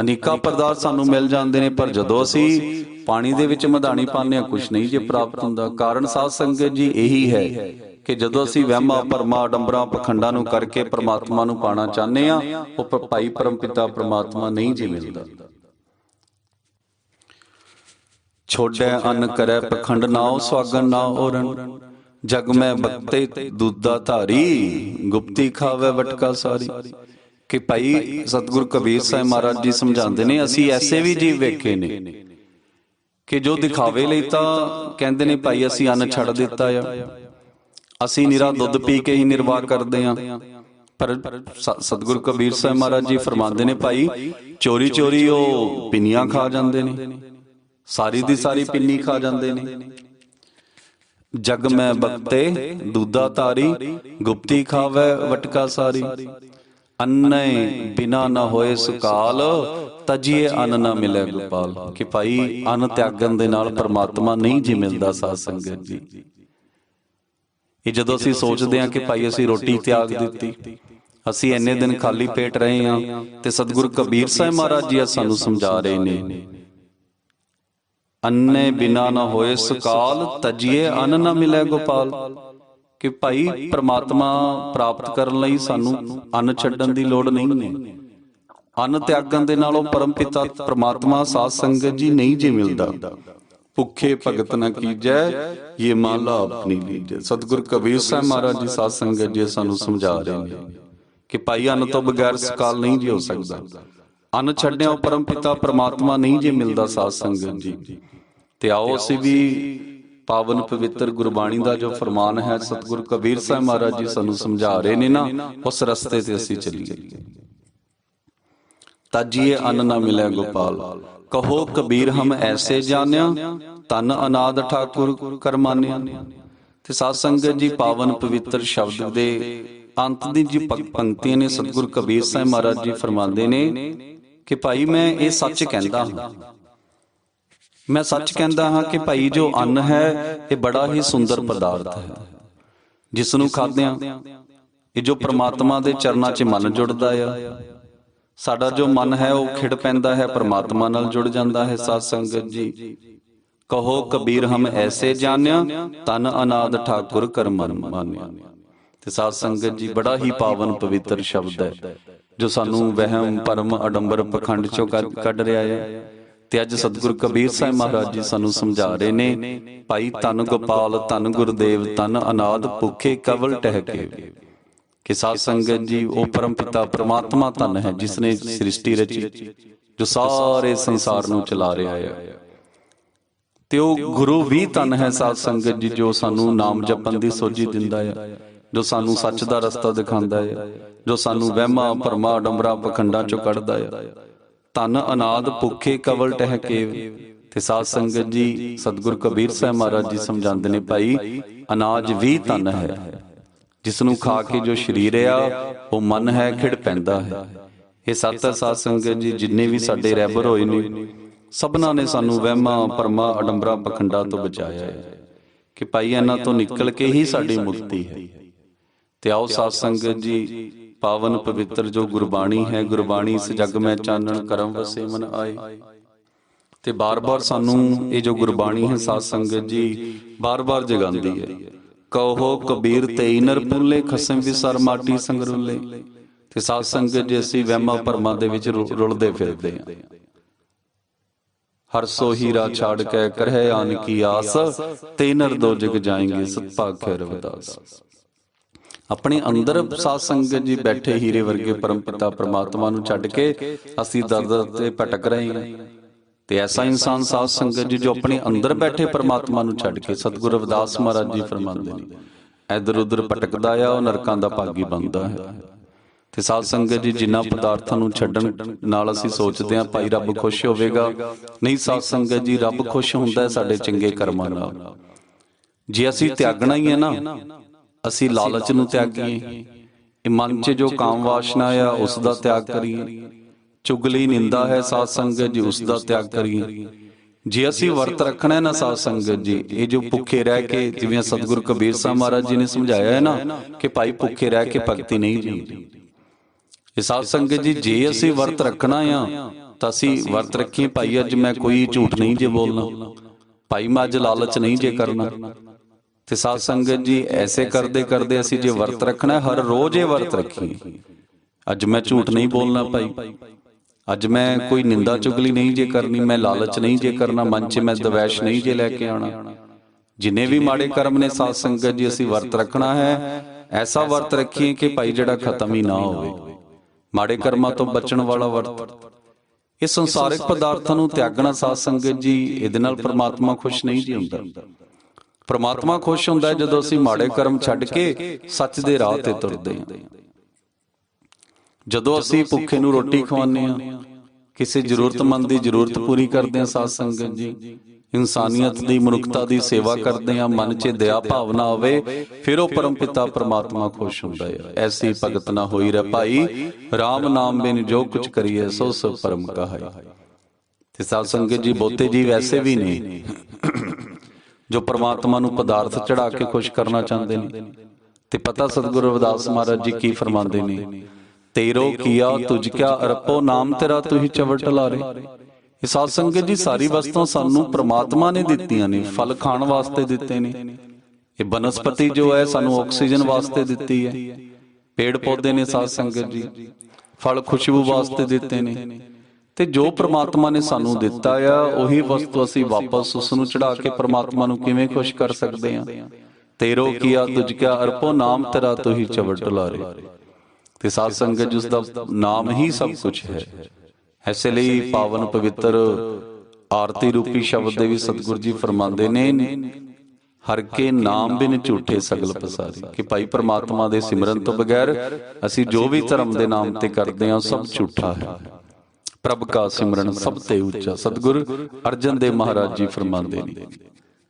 ਅਨੇਕਾਂ ਪਦਾਰਥ ਸਾਨੂੰ ਮਿਲ ਜਾਂਦੇ ਨੇ ਪਰ ਜਦੋਂ ਅਸੀਂ ਪਾਣੀ ਦੇ ਵਿੱਚ ਮਧਾਣੀ ਪਾਉਂਦੇ ਆ ਕੁਝ ਨਹੀਂ ਜੇ ਪ੍ਰਾਪਤ ਹੁੰਦਾ। ਕਾਰਨ ਸਾਧ ਸੰਗਤ ਜੀ ਇਹੀ ਹੈ ਕਿ ਜਦੋਂ ਅਸੀਂ ਵਹਿਮਾ ਪਰਮਾ ਡੰਬਰਾਂ ਪਖੰਡਾਂ ਨੂੰ ਕਰਕੇ ਪ੍ਰਮਾਤਮਾ ਨੂੰ ਪਾਣਾ ਚਾਹੁੰਦੇ ਆ ਉਹ ਭਾਈ ਪਰਮਪਿਤਾ ਪ੍ਰਮਾਤਮਾ ਨਹੀਂ ਜੀ ਮਿਲਦਾ। ਛੋੜੈ ਅੰਨ ਕਰੈ ਪਖੰਡ ਨਾਉ ਸਵਾਗਨ ਨਾ ਔਰਨ। ਜਗ ਮੈਂ ਬਖਤੇ ਦੁੱਧਾ ਧਾਰੀ ਗੁਪਤੀ ਖਾਵੇ ਵਟਕਾ ਸਾਰੀ। ਕਿ ਭਾਈ ਸਤਿਗੁਰ ਕਬੀਰ ਸਾਹਿਬ ਮਹਾਰਾਜ ਜੀ ਸਮਝਾਉਂਦੇ ਨੇ ਅਸੀਂ ਐਸੇ ਵੀ ਜੀਵ ਵੇਖੇ ਨੇ ਕਿ ਜੋ ਦਿਖਾਵੇ ਲਈ ਤਾਂ ਕਹਿੰਦੇ ਨੇ ਭਾਈ ਅਸੀਂ ਅੰਨ ਛੱਡ ਦਿੱਤਾ ਆ। ਅਸੀਂ ਨਿਰਾ ਦੁੱਧ ਪੀ ਕੇ ਹੀ ਨਿਰਵਾਹ ਕਰਦੇ ਆ ਪਰ ਸਤਿਗੁਰ ਕਬੀਰ ਸਾਹਿਬ ਮਹਾਰਾਜ ਜੀ ਫਰਮਾਉਂਦੇ ਨੇ ਭਾਈ ਚੋਰੀ ਚੋਰੀ ਉਹ ਪਿੰਨੀਆਂ ਖਾ ਜਾਂਦੇ ਨੇ। ਸਾਰੀ ਦੀ ਸਾਰੀ ਪਿੰਨੀ ਖਾ ਜਾਂਦੇ ਨੇ। ਜਗ ਮੈਂ ਬਖਤੇ ਦੂਦਾ ਤਾਰੀ ਗੁਪਤੀ ਖਾਵੇ ਵਟਕਾ ਸਾਰੀ। ਅੰਨੇ ਬਿਨਾ ਨਾ ਹੋਏ ਸੁਕਾਲ, ਤਜੀਏ ਅੰਨ ਨਾ ਮਿਲੇ ਗੋਪਾਲ। ਕਿ ਭਾਈ, ਅੰਨ ਤਿਆਗਣ ਦੇ ਨਾਲ ਪਰਮਾਤਮਾ ਨਹੀਂ ਜੀ ਮਿਲਦਾ ਸਾਧ ਸੰਗਤ ਜੀ। ਇਹ ਜਦੋਂ ਅਸੀਂ ਸੋਚਦੇ ਹਾਂ ਕਿ ਭਾਈ ਅਸੀਂ ਰੋਟੀ ਤਿਆਗ ਦਿੱਤੀ, ਅਸੀਂ ਇੰਨੇ ਦਿਨ ਖਾਲੀ ਪੇਟ ਰਹੇ ਹਾਂ ਤੇ ਸਤਿਗੁਰੂ ਕਬੀਰ ਸਾਹਿਬ ਮਹਾਰਾਜ ਜੀ ਸਾਨੂੰ ਸਮਝਾ ਰਹੇ ਨੇ। ਅੰਨੇ ਬਿਨਾ ਨਾ ਹੋਏ ਸੁਕਾਲ, ਤਜੀਏ ਅੰਨ ਨਾ ਮਿਲੇ ਗੋਪਾਲ। ਕਿ ਭਾਈ ਪ੍ਰਮਾਤਮਾ ਪ੍ਰਾਪਤ ਕਰਨ ਲਈ ਸਾਨੂੰ ਅੰਨ ਛੱਡਣ ਦੀ ਲੋੜ ਨਹੀਂ ਨੇ ਅੰਨ ਤਿਆਗਣ ਦੇ ਨਾਲੋਂ ਪਰਮ ਪਿਤਾ ਪ੍ਰਮਾਤਮਾ ਸਾਧ ਸੰਗਤ ਜੀ ਨਹੀਂ ਜੇ ਮਿਲਦਾ। ਭੁੱਖੇ ਭਗਤ ਨਾ ਕੀਜੈ ਇਹ ਮਾਲਾ ਆਪਣੀ ਲੀਜੈ। ਸਤਿਗੁਰ ਕਬੀਰ ਸਾਹਿਬ ਮਹਾਰਾਜ ਜੀ ਸਾਧ ਸੰਗਤ ਜੀ ਸਾਨੂੰ ਸਮਝਾ ਰਹੇ ਨੇ ਕਿ ਭਾਈ ਅੰਨ ਤੋਂ ਬਗੈਰ ਸਕਾਲ ਨਹੀਂ ਜੀ ਹੋ ਸਕਦਾ। ਅੰਨ ਛੱਡਿਆ ਪਰਮ ਪਿਤਾ ਪ੍ਰਮਾਤਮਾ ਨਹੀਂ ਜੇ ਮਿਲਦਾ ਸਾਧ ਸੰਗਤ ਜੀ। ਤੇ ਆਓ ਅਸੀਂ ਵੀ ਪਾਵਨ ਪਵਿੱਤਰ ਗੁਰਬਾਣੀ ਦਾ ਜੋ ਫਰਮਾਨ ਹੈ, ਸਤਿਗੁਰ ਕਬੀਰ ਸਾਹਿਬ ਮਹਾਰਾਜ ਜੀ ਸਾਨੂੰ ਸਮਝਾ ਰਹੇ ਨੇ ਨਾ, ਉਸ ਰਸਤੇ ਤੇ ਅਸੀਂ ਚੱਲੀਏ। ਤਾਜੀਏ ਅੰਨ ਨਾ ਮਿਲੇ ਗੋਪਾਲ, ਕਹੋ ਕਬੀਰ ਹਮ ਐਸੇ ਜਾਣਿਆ ਤਨ ਅਨਾਦ ਠਾਕੁਰ ਕਰਮਾਨਿਆ ਤੇ ਸਾਧ ਸੰਗਤ ਜੀ, ਪਾਵਨ ਪਵਿੱਤਰ ਸ਼ਬਦ ਦੇ ਅੰਤ ਦੀ ਜੀ ਪੰਕਤੀਆਂ ਨੇ ਸਤਿਗੁਰ ਕਬੀਰ ਸਾਹਿਬ ਮਹਾਰਾਜ ਜੀ ਫਰਮਾਉਂਦੇ ਨੇ ਕਿ ਭਾਈ ਮੈਂ ਇਹ ਸੱਚ ਕਹਿੰਦਾ ਹਾਂ ਮੈਂ ਸੱਚ ਕਹਿੰਦਾ ਹਾਂ ਕਿ ਭਾਈ ਜੋ ਅੰਨ ਹੈ ਇਹ ਬੜਾ ਹੀ ਸੁੰਦਰ ਪਦਾਰਥ ਹੈ। ਜਿਸ ਨੂੰ ਖਾਦਿਆਂ ਇਹ ਜੋ ਪ੍ਰਮਾਤਮਾ ਦੇ ਚਰਨਾਂ 'ਚ ਮਨ ਜੁੜਦਾ ਆ। ਸਾਡਾ ਜੋ ਮਨ ਹੈ ਉਹ ਖਿੜ ਪੈਂਦਾ ਹੈ ਪ੍ਰਮਾਤਮਾ ਨਾਲ ਜੁੜ ਜਾਂਦਾ ਹੈ ਸਾਧ ਸੰਗਤ ਜੀ। ਕਹੋ ਕਬੀਰ ਹਮ ਐਸੇ ਜਾਣਿਆ ਤਨ ਅਨਾਦ ਠਾਕੁਰ ਕਰਮਨ ਮਾਨਿਆ। ਤੇ ਸਾਧ ਸੰਗਤ ਜੀ ਬੜਾ ਹੀ ਪਾਵਨ ਪਵਿੱਤਰ ਸ਼ਬਦ ਹੈ ਜੋ ਸਾਨੂੰ ਵਹਿਮ ਪਰਮ ਅਡੰਬਰ ਪਖੰਡ ਚੋਂ ਕੱਢ ਕੱਢ ਰਿਹਾ ਹੈ। ਤੇ ਅੱਜ ਸਤਿਗੁਰ ਕਬੀਰ ਸਾਹਿਬ ਮਹਾਰਾਜ ਜੀ ਸਾਨੂੰ ਸਮਝਾ ਰਹੇ ਨੇ, ਭਾਈ ਧੰਨ ਗੋਪਾਲ, ਧੰਨ ਗੁਰਦੇਵ, ਧੰਨ ਅਨਾਦ ਭੁੱਖੇ ਕਵਲ ਟਹਿਕੇ। ਕਿ ਸਾਧ ਸੰਗਤ ਜੀ, ਉਹ ਪਰਮ ਪਿਤਾ ਪ੍ਰਮਾਤਮਾ ਧੰਨ ਹੈ ਜਿਸ ਨੇ ਸ੍ਰਿਸ਼ਟੀ ਰਚੀ, ਜੋ ਸਾਰੇ ਸੰਸਾਰ ਨੂੰ ਚਲਾ ਰਿਹਾ ਹੈ। ਤੇ ਉਹ ਗੁਰੂ ਵੀ ਧੰਨ ਹੈ ਸਾਧ ਸੰਗਤ ਜੀ, ਜੋ ਸਾਨੂੰ ਨਾਮ ਜਪਣ ਦੀ ਸੋਝੀ ਦਿੰਦਾ ਹੈ, ਜੋ ਸਾਨੂੰ ਸੱਚ ਦਾ ਰਸਤਾ ਦਿਖਾਉਂਦਾ ਹੈ, ਜੋ ਸਾਨੂੰ ਵਹਿਮਾਂ ਭਰਮਾਂ ਡੰਬਰਾ ਪਖੰਡਾਂ ਚੋਂ ਕੱਢਦਾ ਹੈ। ਧੰਨ ਅਨਾਦ ਭੁੱਖੇ ਕਵਲ ਟਹਿਕੇ ਤੇ ਸਾਧ ਸੰਗਤ ਜੀ, ਸਤਿਗੁਰ ਕਬੀਰ ਸਾਹਿਬ ਮਹਾਰਾਜ ਜੀ ਸਮਝਾਉਂਦੇ ਨੇ ਭਾਈ, ਅਨਾਜ ਵੀ ਧੰਨ ਹੈ। ਜਿਸ ਨੂੰ ਖਾ ਕੇ ਜੋ ਸਰੀਰ ਆ, ਉਹ ਮਨ ਹੈ, ਖਿੜ ਪੈਂਦਾ ਹੈ। ਇਹ ਸੱਤ ਸਾਧ ਸੰਗਤ ਜੀ, ਜਿੰਨੇ ਵੀ ਸਾਡੇ ਰਹਿਬਰ ਹੋਏ ਨੇ, ਸਭਨਾਂ ਨੇ ਸਾਨੂੰ ਵਹਿਮਾਂ ਪਰਮਾ ਅਡੰਬਰਾ, ਪਖੰਡਾਂ ਤੋਂ ਬਚਾਇਆ ਹੈ। ਕਿ ਭਾਈ, ਇਹਨਾਂ ਤੋਂ ਨਿਕਲ ਕੇ ਹੀ ਸਾਡੀ ਮੁਕਤੀ ਹੈ। ਤੇ ਆਓ ਸਾਧ ਸੰਗਤ ਜੀ ਪਾਵਨ ਪਵਿੱਤਰ ਜੋ ਗੁਰਬਾਣੀ ਹੈ, ਗੁਰਬਾਣੀ ਇਸ ਜਗ ਮੈਂ ਚਾਨਣ ਕਰਮ ਵਸੇ ਮਨ ਆਏ। ਤੇ ਬਾਰ-ਬਾਰ ਸਾਨੂੰ ਇਹ ਜੋ ਗੁਰਬਾਣੀ ਹੈ, ਸਾਧ ਸੰਗਤ ਜੀ, ਬਾਰ-ਬਾਰ ਜਗਾਉਂਦੀ ਹੈ। ਕਹੋ, ਕਬੀਰ ਤੇਈ ਨਰ ਪੁੱਲੇ, ਖਸਮ ਵਿਸਰ ਮਾਟੀ ਸੰਗਰੁੱਲੇ। ਤੇ ਸਾਧ ਸੰਗਤ ਜੀ, ਅਸੀਂ ਵਹਿਮਾਂ ਭਰਮਾਂ ਦੇ ਵਿੱਚ ਰੁਲਦੇ ਫਿਰਦੇ ਹਾਂ। ਹਰ ਸੋ ਹੀਰਾ ਛਾੜ ਕੇ ਕਰਹਿ, ਆਨ ਕੀ ਆਸ, ਤੇ ਨਰ ਦੋ ਜਗ ਜਾਏਂਗੇ ਸਤਪਾਖਿ ਰਵਿਦਾਸ। ਆਪਣੇ ਅੰਦਰ ਸਾਧ ਸੰਗਤ ਜੀ ਬੈਠੇ ਹੀਰੇ ਵਰਗੇ ਪਰਮ ਪਿਤਾ ਪ੍ਰਮਾਤਮਾ ਨੂੰ ਛੱਡ ਕੇ ਅਸੀਂ ਦਰ ਤੇ ਭਟਕ ਰਹੇ ਹਾਂ। ਤੇ ਐਸਾ ਇਨਸਾਨ ਸਾਧ ਸੰਗਤ ਜੀ ਜੋ ਆਪਣੇ ਅੰਦਰ ਬੈਠੇ ਪ੍ਰਮਾਤਮਾ ਨੂੰ ਛੱਡ ਕੇ ਸਤਿਗੁਰੂ ਰਵਿਦਾਸ ਮਹਾਰਾਜ ਜੀ ਫਰਮਾਉਂਦੇ ਨੇ ਇਧਰ ਉਧਰ ਭਟਕਦਾ ਆ, ਉਹ ਨਰਕਾਂ ਦਾ ਭਾਗੀ ਬਣਦਾ ਹੈ। ਤੇ ਸਾਧ ਸੰਗਤ ਜੀ ਜਿਨ੍ਹਾਂ ਪਦਾਰਥਾਂ ਨੂੰ ਛੱਡਣ ਨਾਲ ਅਸੀਂ ਸੋਚਦੇ ਹਾਂ, ਭਾਈ ਰੱਬ ਖੁਸ਼ ਹੋਵੇਗਾ। ਨਹੀਂ ਸਾਧ ਸੰਗਤ ਜੀ, ਰੱਬ ਖੁਸ਼ ਹੁੰਦਾ ਹੈ ਸਾਡੇ ਚੰਗੇ ਕਰਮਾਂ ਨਾਲ। ਜੇ ਅਸੀਂ ਤਿਆਗਣਾ ਹੀ ਹੈ ਨਾ ਅਸੀਂ ਲਾਲਚ ਨੂੰ ਤਿਆਗੀਏ। ਇਹ ਮਨ 'ਚ ਜੋ ਕਾਮ ਵਾਸ਼ਨਾ ਆ, ਉਸ ਦਾ ਤਿਆਗ ਕਰੀਏ। ਚੁਗਲੀ ਨਿੰਦਾ ਹੈ ਸਾਧ ਸੰਗਤ ਜੀ, ਉਸ ਦਾ ਤਿਆਗ ਕਰੀਏ। ਜੇ ਅਸੀਂ ਵਰਤ ਰੱਖਣਾ ਹੈ ਨਾ ਸਾਧ ਸੰਗਤ ਜੀ, ਇਹ ਜੋ ਭੁੱਖੇ ਰਹਿ ਕੇ, ਜਿਵੇਂ ਸਤਿਗੁਰੂ ਕਬੀਰ ਸਾਹਿਬ ਮਹਾਰਾਜ ਜੀ ਨੇ ਸਮਝਾਇਆ ਹੈ ਨਾ ਕਿ ਭਾਈ ਭੁੱਖੇ ਰਹਿ ਕੇ ਭਗਤੀ ਨਹੀਂ ਜੀ। ਇਹ ਸਾਧ ਸੰਗਤ ਜੀ, ਜੇ ਅਸੀਂ ਵਰਤ ਰੱਖਣਾ ਆ, ਤਾਂ ਅਸੀਂ ਵਰਤ ਰੱਖੀਏ। ਭਾਈ, ਅੱਜ ਮੈਂ ਕੋਈ ਝੂਠ ਨਹੀਂ ਜੇ ਬੋਲਣਾ। ਭਾਈ, ਮੈਂ ਅੱਜ ਲਾਲਚ ਨਹੀਂ ਜੇ ਕਰਨਾ। ਤੇ ਸਾਧ ਸੰਗਤ ਜੀ ਐਸੇ ਕਰਦੇ ਕਰਦੇ ਅਸੀਂ ਜੇ ਵਰਤ ਰੱਖਣਾ ਹਰ ਰੋਜ਼ ਇਹ ਵਰਤ ਰੱਖੀਏ ਅੱਜ ਮੈਂ ਝੂਠ ਨਹੀਂ ਬੋਲਣਾ ਭਾਈ। ਅੱਜ ਮੈਂ ਕੋਈ ਨਿੰਦਾ ਚੁਗਲੀ ਨਹੀਂ ਜੇ ਕਰਨੀ, ਮੈਂ ਲਾਲਚ ਨਹੀਂ ਜੇ ਕਰਨਾ, ਮਨ 'ਚ ਮੈਂ ਦਵੈਸ਼ ਨਹੀਂ ਜੇ ਲੈ ਕੇ ਆਣਾ ਜਿੰਨੇ ਵੀ ਮਾੜੇ ਕਰਮ ਨੇ ਸਾਧ ਸੰਗਤ ਜੀ, ਅਸੀਂ ਵਰਤ ਰੱਖਣਾ ਹੈ। ਐਸਾ ਵਰਤ ਰੱਖੀਏ ਕਿ ਭਾਈ ਜਿਹੜਾ ਖਤਮ ਹੀ ਨਾ ਹੋਵੇ। ਮਾੜੇ ਕਰਮਾਂ ਤੋਂ ਬਚਣ ਵਾਲਾ ਵਰਤ। ਇਹ ਸੰਸਾਰਿਕ ਪਦਾਰਥਾਂ ਨੂੰ ਤਿਆਗਣਾ ਸਾਧ ਸੰਗਤ ਜੀ, ਇਹਦੇ ਨਾਲ ਪ੍ਰਮਾਤਮਾ ਖੁਸ਼ ਨਹੀਂ ਜੀ ਹੁੰਦਾ। ਪ੍ਰਮਾਤਮਾ ਖੁਸ਼ ਹੁੰਦਾ ਜਦੋਂ ਅਸੀਂ ਮਾੜੇ ਕਰਮ ਛੱਡ ਕੇ ਸੱਚ ਦੇ ਰਾਹ ਤੇ ਤੁਰਦੇ ਹਾਂ। ਜਦੋਂ ਅਸੀਂ ਭੁੱਖੇ ਨੂੰ ਰੋਟੀ ਖਵਾਉਂਦੇ ਹਾਂ, ਕਿਸੇ ਜ਼ਰੂਰਤਮੰਦ ਦੀ ਜ਼ਰੂਰਤ ਪੂਰੀ ਕਰਦੇ ਹਾਂ ਸਾਧ ਸੰਗਤ ਜੀ, ਇਨਸਾਨੀਅਤ ਦੀ ਮਨੁੱਖਤਾ ਦੀ ਸੇਵਾ ਕਰਦੇ ਹਾਂ, ਮਨ 'ਚ ਦਇਆ ਭਾਵਨਾ ਆਵੇ, ਫਿਰ ਉਹ ਪਰਮ ਪਿਤਾ ਪਰਮਾਤਮਾ ਖੁਸ਼ ਹੁੰਦਾ ਹੈ। ਐਸੀ ਭਗਤ ਨਾ ਹੋਈ ਰਹਿ ਭਾਈ RAM ਨਾਮ ਬਿਨ ਜੋ ਕੁਝ ਕਰੀਏ ਸੋ ਸਭ ਪਰਮ ਕਹਾਈ ਤੇ ਸਾਧ ਸੰਗਤ ਜੀ ਬਹੁਤੇ ਜੀ ਵੈਸੇ ਵੀ ਨੇ। ਜੋ ਪ੍ਰਮਾਤਮਾ ਨੂੰ ਪਦਾਰਥ ਚੜਾ ਕੇ ਖੁਸ਼ ਕਰਨਾ ਚਾਹੁੰਦੇ ਨੇ। ਤੇ ਪਤਾ ਸਤਿਗੁਰੂ ਰਵਿਦਾਸ ਮਹਾਰਾਜ ਜੀ ਕੀ ਫਰਮਾਉਂਦੇ ਨੇ? ਤੇਰੋ ਕੀਆ ਤੁਝ ਕਿਆ ਅਰਪੋ ਨਾਮ ਤੇਰਾ ਤੂੰ ਹੀ ਚਵਟ ਲਾਰੇ ਇਹ ਸਾਧ ਸੰਗਤ ਜੀ ਸਾਰੀ ਵਸਤੂਆਂ ਸਾਨੂੰ ਪ੍ਰਮਾਤਮਾ ਨੇ ਦਿੱਤੀਆਂ ਨੇ। ਫਲ ਖਾਣ ਵਾਸਤੇ ਦਿੱਤੇ ਨੇ। ਇਹ ਬਨਸਪਤੀ ਜੋ ਹੈ ਸਾਨੂੰ ਆਕਸੀਜਨ ਵਾਸਤੇ ਦਿੱਤੀ ਹੈ। ਪੇੜ ਪੌਦੇ ਨੇ ਸਾਧ ਸੰਗਤ ਜੀ। ਫਲ ਖੁਸ਼ਬੂ ਵਾਸਤੇ ਦਿੱਤੇ ਨੇ। ਤੇ ਜੋ ਪ੍ਰਮਾਤਮਾ ਨੇ ਸਾਨੂੰ ਦਿੱਤਾ ਆ ਉਹੀ ਵਸਤੂ ਅਸੀਂ ਵਾਪਸ ਉਸ ਨੂੰ ਚੜਾ ਕੇ ਪ੍ਰਮਾਤਮਾ ਨੂੰ ਕਿਵੇਂ ਖੁਸ਼ ਕਰ ਸਕਦੇ ਹਾਂ ਤੇਰੋ ਕੀਆ ਤੁਝ ਕਿਆ ਅਰਪੋ ਨਾਮ ਤੇਰਾ ਤੂੰ ਹੀ ਚਵਟ ਲਾਰੇ ਤੇ ਸਾਧ ਸੰਗਤ ਜਿਸ ਦਾ ਨਾਮ ਹੀ ਸਭ ਕੁਝ ਹੈ। ਐਸੇ ਲਈ ਪਾਵਨ ਪਵਿੱਤਰ ਆਰਤੀ ਰੂਪੀ ਸ਼ਬਦ ਦੇ ਵੀ ਸਤਿਗੁਰ ਜੀ ਫਰਮਾਉਂਦੇ ਨੇ ਹਰ ਕੇ ਨਾਮ ਬਿਨ ਝੂਠੇ ਸਗਲ ਪਸਾਰੇ। ਕਿ ਭਾਈ ਪ੍ਰਮਾਤਮਾ ਦੇ ਸਿਮਰਨ ਤੋਂ ਬਗੈਰ ਅਸੀਂ ਜੋ ਵੀ ਧਰਮ ਦੇ ਨਾਮ ਤੇ ਕਰਦੇ ਹਾਂ ਸਭ ਝੂਠਾ ਹੈ ਪ੍ਰਭ ਕਾ ਸਿਮਰਨ ਸਭ ਤੇ ਉੱਚਾ। ਸਤਿਗੁਰ ਅਰਜਨ ਦੇ ਮਹਾਰਾਜ ਜੀ ਫਰਮਾਉਂਦੇ ਨੇ।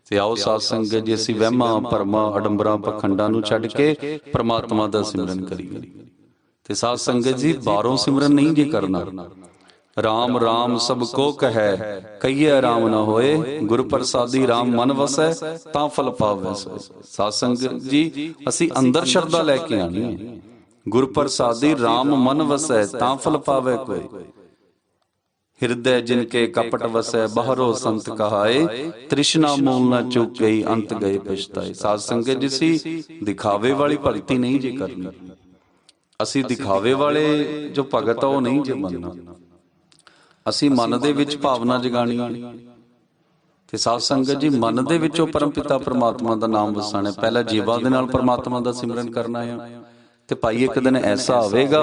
ਤੇ ਆਓ ਸਾਧ ਸੰਗਤ ਜੀ, ਅਸੀਂ ਵਹਿਮਾਂ, ਭਰਮਾਂ, ਅਡੰਬਰਾਂ, ਪਖੰਡਾਂ ਨੂੰ ਛੱਡ ਕੇ ਪ੍ਰਮਾਤਮਾ ਦਾ ਸਿਮਰਨ ਕਰੀਏ। ਤੇ ਸਾਧ ਸੰਗਤ ਜੀ, ਬਾਹਰੋਂ ਸਿਮਰਨ ਨਹੀਂ ਜੇ ਕਰਨਾ। RAM RAM ਸਭ ਕੋ ਕਹੈ ਕਈਏ RAM ਨ ਹੋਏ, ਗੁਰ ਪ੍ਰਸਾਦੀ RAM ਮਨ ਵਸੈ, ਤਾਂ ਫਲ ਪਾਵੈ ਸਾਧ ਸੰਗਤ ਜੀ, ਅਸੀਂ ਅੰਦਰ ਸ਼ਰਧਾ ਲੈ ਕੇ ਆਣੀ ਹੈ। ਗੁਰ ਪ੍ਰਸਾਦੀ RAM ਮਨ ਵਸੈ, ਤਾਂ ਫਲ ਪਾਵੈ ਕੋਈ। ਹਿਰਦੈ ਜਿਨ ਕੇ ਕਪਟ ਵਸੈ, ਬਾਹਰੋ ਸੰਤ ਕਹਾਏ, ਤ੍ਰਿਸ਼ਨਾ ਮੂਲ ਨ ਚੁੱਕ ਗਈ, ਅੰਤ ਗਏ ਪਛਤਾਏ। ਸਾਧ ਸੰਗਤ ਜੀ ਸੀ, ਦਿਖਾਵੇ ਵਾਲੀ ਭਗਤੀ ਨਹੀਂ ਜੇ ਕਰਨੀ। ਅਸੀਂ ਦਿਖਾਵੇ ਵਾਲੇ ਜੋ ਭਗਤ ਆ, ਉਹ ਨਹੀਂ ਜੇ ਮੰਨਣਾ। ਅਸੀਂ ਮਨ ਦੇ ਵਿੱਚ ਭਾਵਨਾ ਜਗਾਣੀ ਤੇ ਸਾਧ ਸੰਗਤ ਜੀ, ਮਨ ਦੇ ਵਿੱਚੋਂ ਪਰਮਪਿਤਾ ਪ੍ਰਮਾਤਮਾ ਦਾ ਨਾਮ ਵਸਾਣਾ ਪਹਿਲਾਂ ਜੀਵਾਂ ਦੇ ਨਾਲ ਪ੍ਰਮਾਤਮਾ ਦਾ ਸਿਮਰਨ ਕਰਨਾ ਆ ਤੇ ਭਾਈ ਇੱਕ ਦਿਨ ਐਸਾ ਆਵੇਗਾ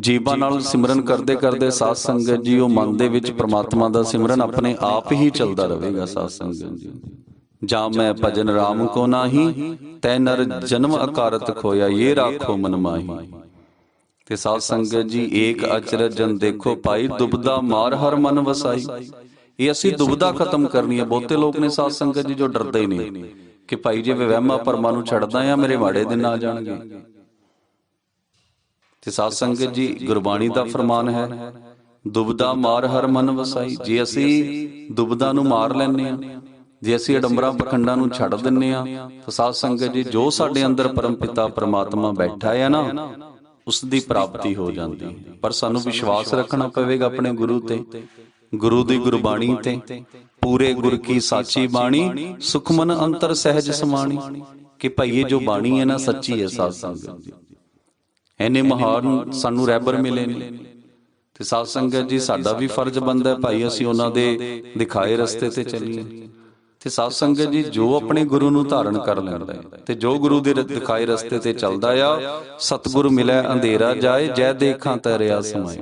ਜੀਵਾਂ ਨਾਲ ਸਿਮਰਨ ਕਰਦੇ ਕਰਦੇ ਸਾਧ ਸੰਗਤ ਜੀ ਉਹ ਮਨ ਦੇ ਵਿੱਚ ਪ੍ਰਮਾਤਮਾ ਦਾ ਸਿਮਰਨ ਆਪਣੇ ਆਪ ਹੀ ਚੱਲਦਾ ਰਹੇਗਾ ਸਾਧ ਸੰਗਤ ਜੀ। ਜਾਂ ਮੈਂ ਭਜਨ RAM ਕੋ ਨਾਹੀ ਤੈ ਨਰ ਜਨਮ ਅਕਾਰਤ ਖੋਇਆ ਇਹ ਰਾਖੋ ਮਨ ਮਾਹੀ। ਤੇ ਸਾਧ ਸੰਗਤ ਜੀ ਏਕ ਅਚਰਜ ਜਨ ਦੇਖੋ ਭਾਈ ਦੁਬਦਾ ਮਾਰ ਹਰ ਮਨ ਵਸਾਈ। ਇਹ ਅਸੀਂ ਦੁਬਦਾ ਖਤਮ ਕਰਨੀ ਹੈ। ਬਹੁਤੇ ਲੋਕ ਨੇ ਸਾਧ ਸੰਗਤ ਜੀ ਜੋ ਡਰਦੇ ਨੇ ਕਿ ਭਾਈ ਜੇ ਵਹਿਮਾ ਪਰਮਾ ਨੂੰ ਛੱਡਦਾ ਆ ਮੇਰੇ ਮਾੜੇ ਦਿਨ ਆ ਜਾਣਗੇ। ਤੇ ਸਾਧ ਸੰਗਤ ਜੀ ਗੁਰਬਾਣੀ ਦਾ ਫਰਮਾਨ ਹੈ ਦੁਬਦਾ ਮਾਰ ਹਰ ਮਨ ਵਸਾਈ। ਜੇ ਅਸੀਂ ਦੁਬਦਾ ਨੂੰ ਮਾਰ ਲੈਨੇ ਆ ਜੇ ਅਸੀਂ ਅਡੰਬਰਾਂ ਪਖੰਡਾਂ ਨੂੰ ਛੱਡ ਦਿੰਨੇ ਆ ਤਾਂ ਸਾਧ ਸੰਗਤ ਜੀ ਜੋ ਸਾਡੇ ਅੰਦਰ ਪਰਮਪਿਤਾ ਪ੍ਰਮਾਤਮਾ ਬੈਠਾ ਹੈ ਨਾ ਉਸ ਦੀ ਪ੍ਰਾਪਤੀ ਹੋ ਜਾਂਦੀ ਹੈ। ਪਰ ਸਾਨੂੰ ਵਿਸ਼ਵਾਸ ਰੱਖਣਾ ਪਵੇਗਾ ਆਪਣੇ ਗੁਰੂ ਤੇ। ਗੁਰੂ ਦੀ ਗੁਰਬਾਣੀ ਤੇ। ਪੂਰੇ ਗੁਰ ਕੀ ਸਾਚੀ ਬਾਣੀ ਸੁਖਮਨ ਅੰਤਰ ਸਹਿਜ ਸਮਾਣੀ। ਕਿ ਭਈਏ ਜੋ ਬਾਣੀ ਹੈ ਨਾ ਸੱਚੀ ਹੈ ਸਾਧ ਸੰਗਤ। ਜੀ ਐਨੇ ਮਹਾਨ ਸਾਨੂੰ ਰਹਿਬਰ ਮਿਲੇ ਨੇ। ਤੇ ਸਾਧ ਸੰਗਤ ਜੀ ਸਾਡਾ ਵੀ ਫਰਜ਼ ਬਣਦਾ ਹੈ ਭਾਈ ਅਸੀਂ ਉਹਨਾਂ ਦੇ ਦਿਖਾਏ ਰਸਤੇ ਤੇ ਚੱਲੀਏ। ਤੇ ਸਾਧ ਸੰਗਤ ਜੀ ਜੋ ਆਪਣੇ ਗੁਰੂ ਨੂੰ ਧਾਰਨ ਕਰ ਲੈਂਦਾ ਹੈ। ਤੇ ਜੋ ਗੁਰੂ ਦੇ ਦਿਖਾਏ ਰਸਤੇ ਤੇ ਚੱਲਦਾ ਆ ਸਤਿਗੁਰੂ ਮਿਲੇ ਅੰਧੇਰਾ ਜਾਏ ਜੈ ਦੇਖਾਂ ਤਰਿਆ ਸਮਾਏ।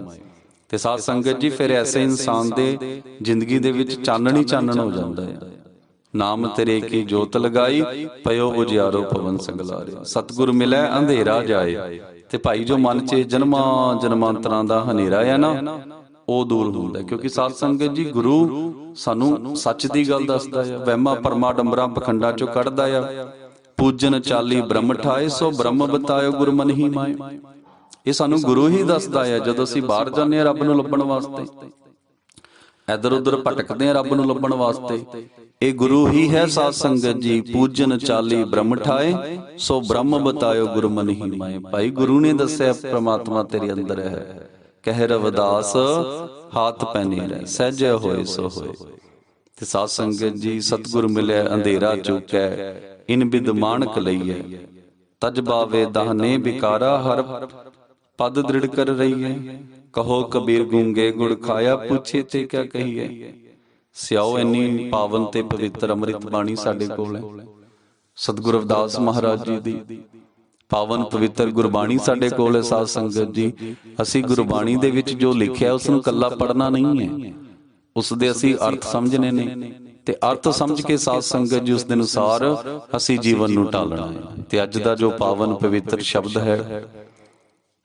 ਤੇ ਸਾਧ ਸੰਗਤ ਜੀ ਫਿਰ ਐਸੇ ਇਨਸਾਨ ਦੇ ਜ਼ਿੰਦਗੀ ਦੇ ਵਿੱਚ ਚਾਨਣੀ ਚਾਨਣ ਹੋ ਜਾਂਦਾ ਹੈ। ਨਾਮ ਤੇਰੇ ਕੀ ਜੋਤ ਲਗਾਈ ਪਇਓ ਉਜਿਆਰੋ ਪਵਨ ਸੰਗਲਾਰੇ ਸਤਿਗੁਰ ਮਿਲੇ ਅੰਧੇਰਾ ਜਾਏ ਤੇ ਭਾਈ ਜੋ ਮਨ 'ਚ ਜਨਮਾਂ ਜਨਮਾਂਤਰਾਂ ਦਾ ਹਨੇਰਾ ਹੈ ਨਾ, ਉਹ ਦੂਰ ਹੁੰਦਾ ਕਿਉਂਕਿ ਸਾਧ ਸੰਗਤ ਜੀ, ਗੁਰੂ ਸਾਨੂੰ ਸੱਚ ਦੀ ਗੱਲ ਦੱਸਦਾ ਹੈ ਵਹਿਮਾ ਪਰਮਾ ਡੰਬਰਾਂ ਪਖੰਡਾਂ ਚੋਂ ਕੱਢਦਾ ਆ। ਪੂਜਨ ਚਾਲੀ ਬ੍ਰਹਮ ਠਾਏ, ਸੋ ਬ੍ਰਹਮ ਬਤਾਇਓ ਗੁਰ ਮਾਏ ਇਹ ਸਾਨੂੰ ਗੁਰੂ ਹੀ ਦੱਸਦਾ ਹੈ ਜਦੋਂ ਅਸੀਂ ਬਾਹਰ ਜਾਂਦੇ ਹਾਂ ਰੱਬ ਨੂੰ ਲੱਭਣ ਵਾਸਤੇ। ਇਧਰ ਉਧਰ ਭਟਕਦੇ ਆ ਰੱਬ ਨੂੰ ਲੱਭਣ ਵਾਸਤੇ। ਇਹ ਗੁਰੂ ਹੀ ਹੈ ਸਾਧ ਸੰਗਤ ਜੀ, ਪੂਜਨ ਚਾਲੀ ਬ੍ਰਹਮ ਠਾਏ ਸੋ ਬ੍ਰਹਮ ਬਤਾਇਓ ਗੁਰ ਮਨ ਹੀ ਮਾਏ ਭਾਈ ਗੁਰੂ ਨੇ ਦੱਸਿਆ, ਪ੍ਰਮਾਤਮਾ ਤੇਰੇ ਅੰਦਰ ਹੈ। ਕਹਿ ਰਵਦਾਸ, ਹੱਥ ਪੈਨੇ ਰਹਿ, ਸਹਿਜ ਹੋਏ ਸੋ ਹੋਏ। ਤੇ ਸਾਧ ਸੰਗਤ ਜੀ ਸਤਿਗੁਰ ਮਿਲਿਆ, ਅੰਧੇਰਾ ਚੁੱਕੈ, ਇਨ ਬਿਦ ਮਾਨਕ ਲਈਐ। ਤਜ ਬਾਵੇ ਦਾਹਨੇ ਵਿਕਾਰਾ, ਹਰ ਪਦ ਦ੍ਰਿੜ ਕਰ ਰਹੀ ਹੈ ਕਹੋ ਕਬੀਰ ਗੂੰਗੇ, ਗੁੜ ਖਾਇਆ, ਪੁੱਛੇ ਤੇ ਕਿਆ ਕਹੀਏ ਸਿਆਓ ਇੰਨੀ ਪਾਵਨ ਤੇ ਪਵਿੱਤਰ ਅੰਮ੍ਰਿਤ ਬਾਣੀ ਸਾਡੇ ਕੋਲ ਹੈ। ਸਤਿਗੁਰੂ ਰਵਿਦਾਸ ਮਹਾਰਾਜ ਜੀ ਦੀ। ਪਾਵਨ ਪਵਿੱਤਰ ਗੁਰਬਾਣੀ ਸਾਡੇ ਕੋਲ ਹੈ ਸਾਧ ਸੰਗਤ ਜੀ। ਅਸੀਂ ਗੁਰਬਾਣੀ ਦੇ ਵਿੱਚ ਜੋ ਲਿਖਿਆ ਉਸ ਨੂੰ ਕੱਲਾ ਪੜਨਾ ਨਹੀਂ ਹੈ। ਉਸ ਦੇ ਅਸੀਂ ਅਰਥ ਸਮਝਣੇ ਨੇ ਤੇ ਅਰਥ ਸਮਝ ਕੇ ਸਾਧ ਸੰਗਤ ਜੀ ਉਸ ਦੇ ਅਨੁਸਾਰ ਅਸੀਂ ਜੀਵਨ ਨੂੰ ਢਾਲਣਾ ਹੈ। ਤੇ ਅੱਜ ਦਾ ਜੋ ਪਾਵਨ ਪਵਿੱਤਰ ਸ਼ਬਦ ਹੈ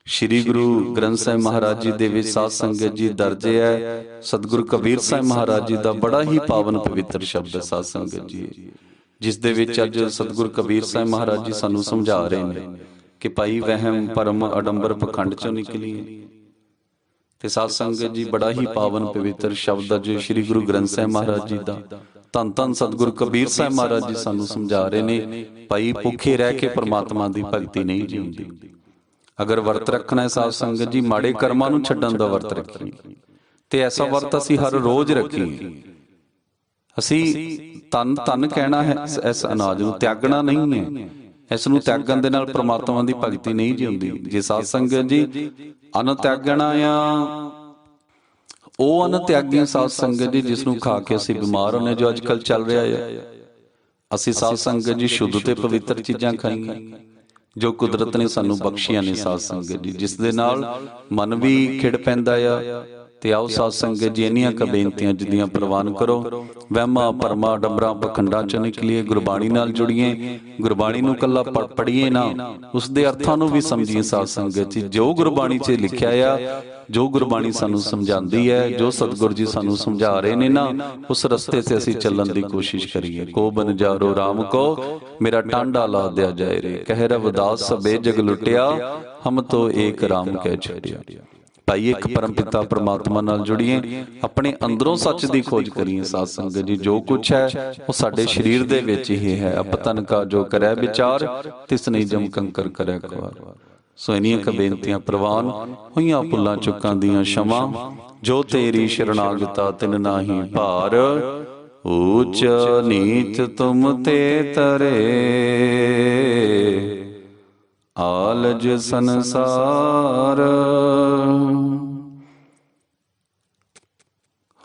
ਸ਼੍ਰੀ ਗੁਰੂ ਗ੍ਰੰਥ ਸਾਹਿਬ ਮਹਾਰਾਜ ਜੀ ਦੇ ਵਿੱਚ ਸਾਧ ਸੰਗਤ ਜੀ ਦਰਜ ਹੈ। ਸਤਿਗੁਰੂ ਕਬੀਰ ਸਾਹਿਬ ਮਹਾਰਾਜ ਜੀ ਦਾ ਬੜਾ ਹੀ ਪਾਵਨ ਪਵਿੱਤਰ ਸ਼ਬਦ ਹੈ ਸਾਧ ਸੰਗਤ ਜੀ। ਜਿਸ ਦੇ ਵਿੱਚ ਅੱਜ ਸਤਿਗੁਰੂ ਕਬੀਰ ਸਾਹਿਬ ਮਹਾਰਾਜ ਜੀ ਸਾਨੂੰ ਸਮਝਾ ਰਹੇ ਨੇ ਕਿ ਭਾਈ ਵਹਿਮ ਪਰਮ ਅਡੰਬਰ ਪਖੰਡ ਚੋਂ ਨਿਕਲੀਏ। ਤੇ ਸਾਧ ਸੰਗਤ ਜੀ ਬੜਾ ਹੀ ਪਾਵਨ ਪਵਿੱਤਰ ਸ਼ਬਦ ਹੈ ਜੋ ਸ੍ਰੀ ਗੁਰੂ ਗ੍ਰੰਥ ਸਾਹਿਬ ਮਹਾਰਾਜ ਜੀ ਦਾ। ਧੰਨ ਧੰਨ ਸਤਿਗੁਰੂ ਕਬੀਰ ਸਾਹਿਬ ਮਹਾਰਾਜ ਜੀ ਸਾਨੂੰ ਸਮਝਾ ਰਹੇ ਨੇ ਭਾਈ ਭੁੱਖੇ ਰਹਿ ਕੇ ਪ੍ਰਮਾਤਮਾ ਦੀ ਭਗਤੀ ਨਹੀਂ ਜਿਉਂਦੀ ਅਗਰ ਵਰਤ ਰੱਖਣਾ ਹੈ ਸਾਧ ਸੰਗਤ ਜੀ ਮਾੜੇ ਕਰਮਾਂ ਨੂੰ ਛੱਡਣ ਦਾ ਵਰਤ ਰੱਖੀਏ। ਤੇ ਐਸਾ ਵਰਤ ਅਸੀਂ ਹਰ ਰੋਜ਼ ਰੱਖੀਏ। ਅਸੀਂ ਤਨ ਤਨ ਕਹਿਣਾ ਹੈ, ਇਸ- ਅਨਾਜ ਨੂੰ ਤਿਆਗਣਾ ਨਹੀਂ ਹੈ। ਇਸ ਨੂੰ ਤਿਆਗਣ ਦੇ ਨਾਲ ਪ੍ਰਮਾਤਮਾ ਦੀ ਭਗਤੀ ਨਹੀਂ ਜਿਉਂਦੀ ਜੇ ਸਾਧ ਸੰਗਤ ਜੀ, ਅਨ ਤਿਆਗਣਾ ਆ। ਉਹ ਅਨ ਤਿਆਗੀ ਸਾਧ ਸੰਗਤ ਜੀ, ਜਿਸ ਨੂੰ ਖਾ ਕੇ ਅਸੀਂ ਬਿਮਾਰ ਹੁੰਨੇ ਜੋ ਅੱਜ ਕੱਲ ਚੱਲ ਰਿਹਾ ਹੈ ਅਸੀਂ ਸਾਧ ਸੰਗਤ ਜੀ, ਸ਼ੁੱਧ ਤੇ ਪਵਿੱਤਰ ਚੀਜ਼ਾਂ ਖਾਈਆਂ ਜੋ ਕੁਦਰਤ ਨੇ ਸਾਨੂੰ ਬਖਸ਼ੀਆਂ ਨੇ ਸਾਧ ਸੰਗਤ ਜੀ, ਜਿਸ ਦੇ ਨਾਲ ਮਨ ਵੀ ਖਿੜ ਪੈਂਦਾ ਆ। ਤੇ ਆਓ ਸਾਧ ਸੰਗਤ ਜੀ ਇੰਨੀਆਂ ਕ ਬੇਨਤੀਆਂ ਜਿੱਦੀਆਂ ਪ੍ਰਵਾਨ ਕਰੋ। ਵਹਿਮਾ ਪਰਮਾ ਡੰਬਰਾਂ, ਪਖੰਡਾਂ ਚ ਨਿਕਲੀਏ, ਗੁਰਬਾਣੀ ਨਾਲ ਜੁੜੀਏ। ਗੁਰਬਾਣੀ ਨੂੰ ਕੱਲਾ ਪੜ੍ਹ- ਪੜ੍ਹੀਏ ਨਾ, ਉਸ ਦੇ ਅਰਥਾਂ ਨੂੰ ਵੀ ਸਮਝੀਏ ਸਾਧ ਸੰਗਤ ਜੀ। ਜੋ ਗੁਰਬਾਣੀ 'ਚ ਲਿਖਿਆ ਆ, ਜੋ ਗੁਰਬਾਣੀ ਸਾਨੂੰ ਸਮਝਾਉਂਦੀ ਹੈ, ਜੋ ਸਤਿਗੁਰੂ ਜੀ ਸਾਨੂੰ ਸਮਝਾ ਰਹੇ ਨੇ ਨਾ, ਉਸ ਰਸਤੇ 'ਤੇ ਅਸੀਂ ਚੱਲਣ ਦੀ ਕੋਸ਼ਿਸ਼ ਕਰੀਏ। ਕੋ ਬਨ ਜਾਰੋ RAM ਕੋ, ਮੇਰਾ ਟਾਂਡਾ ਲਾ ਦਿਆ ਜਾਏ ਰੇ। ਕਹਿ ਰਵਦਾਸ ਸਬੇ ਜਗ ਲੁਟਿਆ, ਹਮ ਤੋ ਏਕ RAM ਕਹਿ ਛੜਿਆ ਭਾਈ, ਇੱਕ ਪਰਮਪਿਤਾ ਪ੍ਰਮਾਤਮਾ ਨਾਲ ਜੁੜੀਏ, ਆਪਣੇ ਅੰਦਰੋਂ ਸੱਚ ਦੀ ਖੋਜ ਕਰੀਏ ਸਾਧ ਸੰਗਤ ਜੀ, ਜੋ ਕੁਝ ਹੈ, ਉਹ ਸਾਡੇ ਸਰੀਰ ਦੇ ਵਿੱਚ ਹੀ ਹੈ। ਅਪਤਨ ਕਾ ਜੋ ਕਰੈ ਵਿਚਾਰ, ਤਿਸ ਨਹੀਂ ਜਮ ਕੰਕਰ ਕਰੈ ਖਵਾਰ ਸੋ ਇਨੀਆਂ ਕ ਬੇਨਤੀਆਂ ਪ੍ਰਵਾਨ, ਹੋਈਆਂ ਭੁੱਲਾਂ ਚੁੱਕਾਂ ਦੀਆਂ ਸ਼ਮਾ, ਜੋ ਤੇਰੀ ਸ਼ਰਣਾਗਤਾ ਤਿਨ ਨਾਹੀ ਭਾਰ ਊਚ ਨੀਚ ਤੁਮ ਤੇ ਤਰੇ। ਆਲਜ ਸੰਸਾਰ।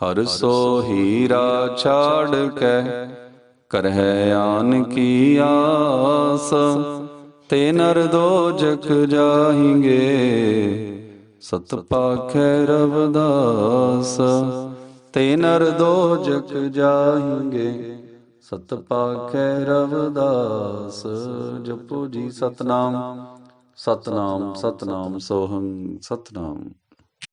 ਹਰ ਸੋ ਹੀਰਾ ਛਾੜ ਕੇ ਕਰਹਿ ਆਨ ਕੀ ਆਸ। ਤੇ ਨਰ ਦੋਜਕ ਜਾਹਿੰਗੇ, ਸਤ ਪਾਖੈ ਰਵਦਾਸ। ਤੇ ਨਰ ਦੋਜਕ ਜਾਹਿੰਗੇ ਸਤਪਾਖੈ ਰਵਦਾਸ ਜਪੋ ਜੀ ਸਤਨਾਮ। ਸਤਨਾਮ ਸਤਨਾਮ ਸੋਹੰ ਸਤਨਾਮ।